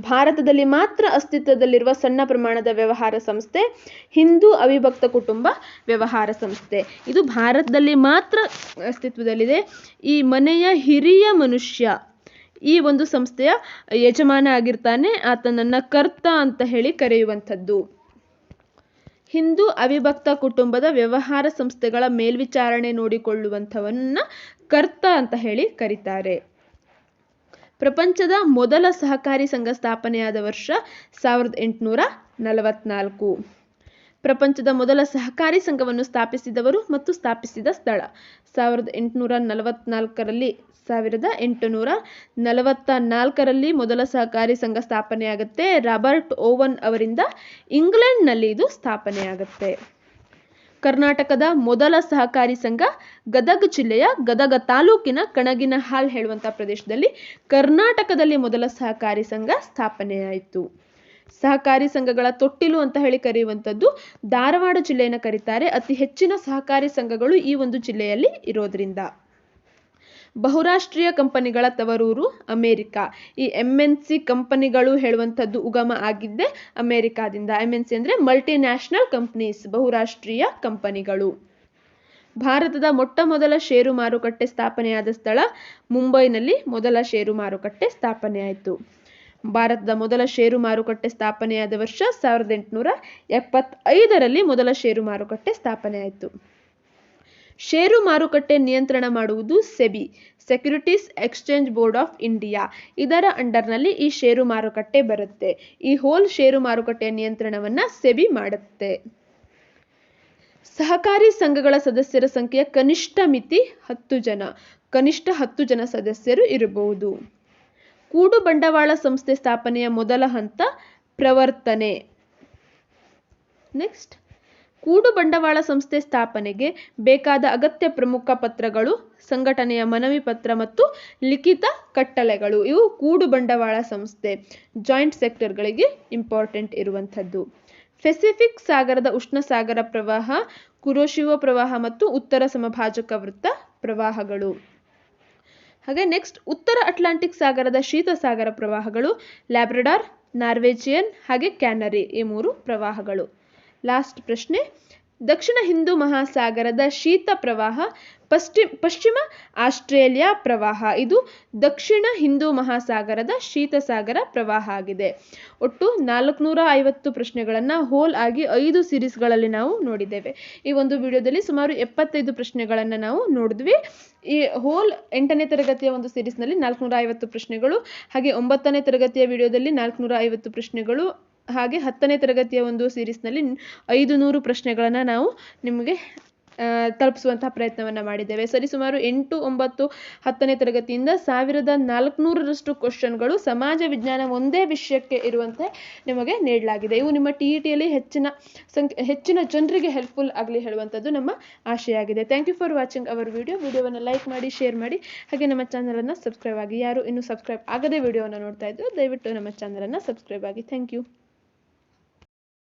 ಭಾರತದಲ್ಲಿ ಮಾತ್ರ ಅಸ್ತಿತ್ವದಲ್ಲಿರುವ ಸಣ್ಣ ಪ್ರಮಾಣದ ವ್ಯವಹಾರ ಸಂಸ್ಥೆ ಹಿಂದೂ ಅವಿಭಕ್ತ ಕುಟುಂಬ ವ್ಯವಹಾರ ಸಂಸ್ಥೆ. ಇದು ಭಾರತದಲ್ಲಿ ಮಾತ್ರ ಅಸ್ತಿತ್ವದಲ್ಲಿದೆ. ಈ ಮನೆಯ ಹಿರಿಯ ಮನುಷ್ಯ ಈ ಒಂದು ಸಂಸ್ಥೆಯ ಯಜಮಾನ ಆಗಿರ್ತಾನೆ, ಆತನನ್ನ ಕರ್ತ ಅಂತ ಹೇಳಿ ಕರೆಯುವಂಥದ್ದು. ಹಿಂದೂ ಅವಿಭಕ್ತ ಕುಟುಂಬದ ವ್ಯವಹಾರ ಸಂಸ್ಥೆಗಳ ಮೇಲ್ವಿಚಾರಣೆ ನೋಡಿಕೊಳ್ಳುವಂಥವನ್ನ ಕರ್ತ ಅಂತ ಹೇಳಿ ಕರೀತಾರೆ. ಪ್ರಪಂಚದ ಮೊದಲ ಸಹಕಾರಿ ಸಂಘ ಸ್ಥಾಪನೆಯಾದ ವರ್ಷ ಸಾವಿರದ ಎಂಟುನೂರ ನಲವತ್ನಾಲ್ಕು. ಪ್ರಪಂಚದ ಮೊದಲ ಸಹಕಾರಿ ಸಂಘವನ್ನು ಸ್ಥಾಪಿಸಿದವರು ಮತ್ತು ಸ್ಥಾಪಿಸಿದ ಸ್ಥಳ. ಸಾವಿರದ ಎಂಟುನೂರ ನಲವತ್ನಾಲ್ಕರಲ್ಲಿ ಸಾವಿರದ ಎಂಟುನೂರ ನಲವತ್ತ ನಾಲ್ಕರಲ್ಲಿ ಮೊದಲ ಸಹಕಾರಿ ಸಂಘ ಸ್ಥಾಪನೆಯಾಗುತ್ತೆ. ರಾಬರ್ಟ್ ಓವನ್ ಅವರಿಂದ ಇಂಗ್ಲೆಂಡ್ನಲ್ಲಿ ಇದು ಸ್ಥಾಪನೆಯಾಗುತ್ತೆ. ಕರ್ನಾಟಕದ ಮೊದಲ ಸಹಕಾರಿ ಸಂಘ ಗದಗ ಜಿಲ್ಲೆಯ ಗದಗ ತಾಲೂಕಿನ ಕಣಗಿನ ಹಾಲ್ ಹೇಳುವಂಥ ಪ್ರದೇಶದಲ್ಲಿ ಕರ್ನಾಟಕದಲ್ಲಿ ಮೊದಲ ಸಹಕಾರಿ ಸಂಘ ಸ್ಥಾಪನೆಯಾಯಿತು. ಸಹಕಾರಿ ಸಂಘಗಳ ತೊಟ್ಟಿಲು ಅಂತ ಹೇಳಿ ಕರೆಯುವಂಥದ್ದು ಧಾರವಾಡ ಜಿಲ್ಲೆಯನ್ನು ಕರೀತಾರೆ. ಅತಿ ಹೆಚ್ಚಿನ ಸಹಕಾರಿ ಸಂಘಗಳು ಈ ಒಂದು ಜಿಲ್ಲೆಯಲ್ಲಿ ಇರೋದ್ರಿಂದ. ಬಹುರಾಷ್ಟ್ರೀಯ ಕಂಪನಿಗಳ ತವರೂರು, ಅಮೇರಿಕ. ಈ ಎಂ ಎನ್ ಸಿ ಕಂಪನಿಗಳು ಹೇಳುವಂಥದ್ದು ಉಗಮ ಆಗಿದ್ದೆ ಅಮೆರಿಕಾದಿಂದ. ಎಂ ಎನ್ ಸಿ ಅಂದರೆ ಮಲ್ಟಿನ್ಯಾಷನಲ್ ಕಂಪ್ನೀಸ್ ಬಹುರಾಷ್ಟ್ರೀಯ ಕಂಪನಿಗಳು. ಭಾರತದ ಮೊಟ್ಟ ಮೊದಲ ಷೇರು ಮಾರುಕಟ್ಟೆ ಸ್ಥಾಪನೆಯಾದ ಸ್ಥಳ ಮುಂಬೈನಲ್ಲಿ ಮೊದಲ ಷೇರು ಮಾರುಕಟ್ಟೆ ಸ್ಥಾಪನೆಯಾಯಿತು. ಭಾರತದ ಮೊದಲ ಷೇರು ಮಾರುಕಟ್ಟೆ ಸ್ಥಾಪನೆಯಾದ ವರ್ಷ ಸಾವಿರದ ಎಂಟುನೂರ ಎಪ್ಪತ್ತೈದರಲ್ಲಿ ಮೊದಲ ಷೇರು ಮಾರುಕಟ್ಟೆ ಸ್ಥಾಪನೆಯಾಯಿತು ಷೇರು ಮಾರುಕಟ್ಟೆ ನಿಯಂತ್ರಣ ಮಾಡುವುದು SEBI, securities exchange board of India. ಇದರ ಅಂಡರ್ನಲ್ಲಿ ಈ ಷೇರು ಮಾರುಕಟ್ಟೆ ಬರುತ್ತೆ. ಈ ಹೋಲ್ ಷೇರು ಮಾರುಕಟ್ಟೆಯ ನಿಯಂತ್ರಣವನ್ನ ಸೆಬಿ ಮಾಡುತ್ತೆ. ಸಹಕಾರಿ ಸಂಘಗಳ ಸದಸ್ಯರ ಸಂಖ್ಯೆಯ ಕನಿಷ್ಠ ಮಿತಿ ಹತ್ತು ಜನ. ಕನಿಷ್ಠ ಹತ್ತು ಜನ ಸದಸ್ಯರು ಇರಬಹುದು. ಕೂಡು ಬಂಡವಾಳ ಸಂಸ್ಥೆ ಸ್ಥಾಪನೆಯ ಮೊದಲ ಹಂತ ಪ್ರವರ್ತನೆ. ನೆಕ್ಸ್ಟ್ ಕೂಡು ಬಂಡವಾಳ ಸಂಸ್ಥೆ ಸ್ಥಾಪನೆಗೆ ಬೇಕಾದ ಅಗತ್ಯ ಪ್ರಮುಖ ಪತ್ರಗಳು, ಸಂಘಟನೆಯ ಮನವಿ ಪತ್ರ ಮತ್ತು ಲಿಖಿತ ಕಟ್ಟಳೆಗಳು. ಇವು ಕೂಡು ಬಂಡವಾಳ ಸಂಸ್ಥೆ. ಜಾಯಿಂಟ್ ಸೆಕ್ಟರ್ಗಳಿಗೆ ಇಂಪಾರ್ಟೆಂಟ್ ಇರುವಂಥದ್ದು. ಪೆಸಿಫಿಕ್ ಸಾಗರದ ಉಷ್ಣ ಸಾಗರ ಪ್ರವಾಹ, ಕುರೋಶಿವ ಪ್ರವಾಹ ಮತ್ತು ಉತ್ತರ ಸಮಭಾಜಕ ವೃತ್ತ ಪ್ರವಾಹಗಳು. ಹಾಗೆ ನೆಕ್ಸ್ಟ್ ಉತ್ತರ ಅಟ್ಲಾಂಟಿಕ್ ಸಾಗರದ ಶೀತ ಸಾಗರ ಪ್ರವಾಹಗಳು ಲ್ಯಾಬ್ರಡಾರ್ ನಾರ್ವೇಜಿಯನ್ ಹಾಗೆ ಕ್ಯಾನರಿ ಈ ಮೂರು ಪ್ರವಾಹಗಳು. ಲಾಸ್ಟ್ ಪ್ರಶ್ನೆ ದಕ್ಷಿಣ ಹಿಂದೂ ಮಹಾಸಾಗರದ ಶೀತ ಪ್ರವಾಹ ಪಶ್ಚಿ ಪಶ್ಚಿಮ ಆಸ್ಟ್ರೇಲಿಯಾ ಪ್ರವಾಹ. ಇದು ದಕ್ಷಿಣ ಹಿಂದೂ ಮಹಾಸಾಗರದ ಶೀತ ಸಾಗರ ಪ್ರವಾಹ ಆಗಿದೆ. ಒಟ್ಟು ನಾಲ್ಕುನೂರ ಐವತ್ತು ಪ್ರಶ್ನೆಗಳನ್ನು ಹೋಲ್ ಆಗಿ ಐದು ಸಿರೀಸ್ಗಳಲ್ಲಿ ನಾವು ನೋಡಿದ್ದೇವೆ. ಈ ಒಂದು ವಿಡಿಯೋದಲ್ಲಿ ಸುಮಾರು ಎಪ್ಪತ್ತೈದು ಪ್ರಶ್ನೆಗಳನ್ನು ನಾವು ನೋಡಿದ್ವಿ. ಈ ಹೋಲ್ ಎಂಟನೇ ತರಗತಿಯ ಒಂದು ಸಿರೀಸ್ನಲ್ಲಿ ನಾಲ್ಕುನೂರ ಐವತ್ತು ಪ್ರಶ್ನೆಗಳು, ಹಾಗೆ ಒಂಬತ್ತನೇ ತರಗತಿಯ ವಿಡಿಯೋದಲ್ಲಿ ನಾಲ್ಕುನೂರ ಐವತ್ತು ಪ್ರಶ್ನೆಗಳು ಹಾಗೆ ಹತ್ತನೇ ತರಗತಿಯ ಒಂದು ಸೀರೀಸ್ನಲ್ಲಿ ಐದು ನೂರು ಪ್ರಶ್ನೆಗಳನ್ನು ನಾವು ನಿಮಗೆ ತಲುಪಿಸುವಂತಹ ಪ್ರಯತ್ನವನ್ನು ಮಾಡಿದ್ದೇವೆ. ಸರಿಸುಮಾರು ಎಂಟು, ಒಂಬತ್ತು, ಹತ್ತನೇ ತರಗತಿಯಿಂದ ಸಾವಿರದ ನಾಲ್ಕುನೂರರಷ್ಟು ಕ್ವಶನ್ಗಳು ಸಮಾಜ ವಿಜ್ಞಾನ ಒಂದೇ ವಿಷಯಕ್ಕೆ ಇರುವಂತೆ ನಿಮಗೆ ನೀಡಲಾಗಿದೆ. ಇವು ನಿಮ್ಮ ಟಿ ಇ ಟಿಯಲ್ಲಿ ಹೆಚ್ಚಿನ ಸಂಖ್ಯೆ ಹೆಚ್ಚಿನ ಜನರಿಗೆ ಹೆಲ್ಪ್ಫುಲ್ ಆಗಲಿ ಹೇಳುವಂಥದ್ದು ನಮ್ಮ ಆಶೆಯಾಗಿದೆ. Thank you for watching our video ವಿಡಿಯೋವನ್ನು ಲೈಕ್ ಮಾಡಿ ಶೇರ್ ಮಾಡಿ. ಹಾಗೆ ನಮ್ಮ ಚಾನಲನ್ನು ಸಬ್ಸ್ಕ್ರೈಬ್ ಆಗಿ, ಯಾರು ಇನ್ನೂ ಸಬ್ಸ್ಕ್ರೈಬ್ ಆಗದೆ ವಿಡಿಯೋವನ್ನು ನೋಡ್ತಾ ಇದ್ರು ದಯವಿಟ್ಟು ನಮ್ಮ ಚಾನಲನ್ನು ಸಬ್ಸ್ಕ್ರೈಬ್ ಆಗಿ. Thank you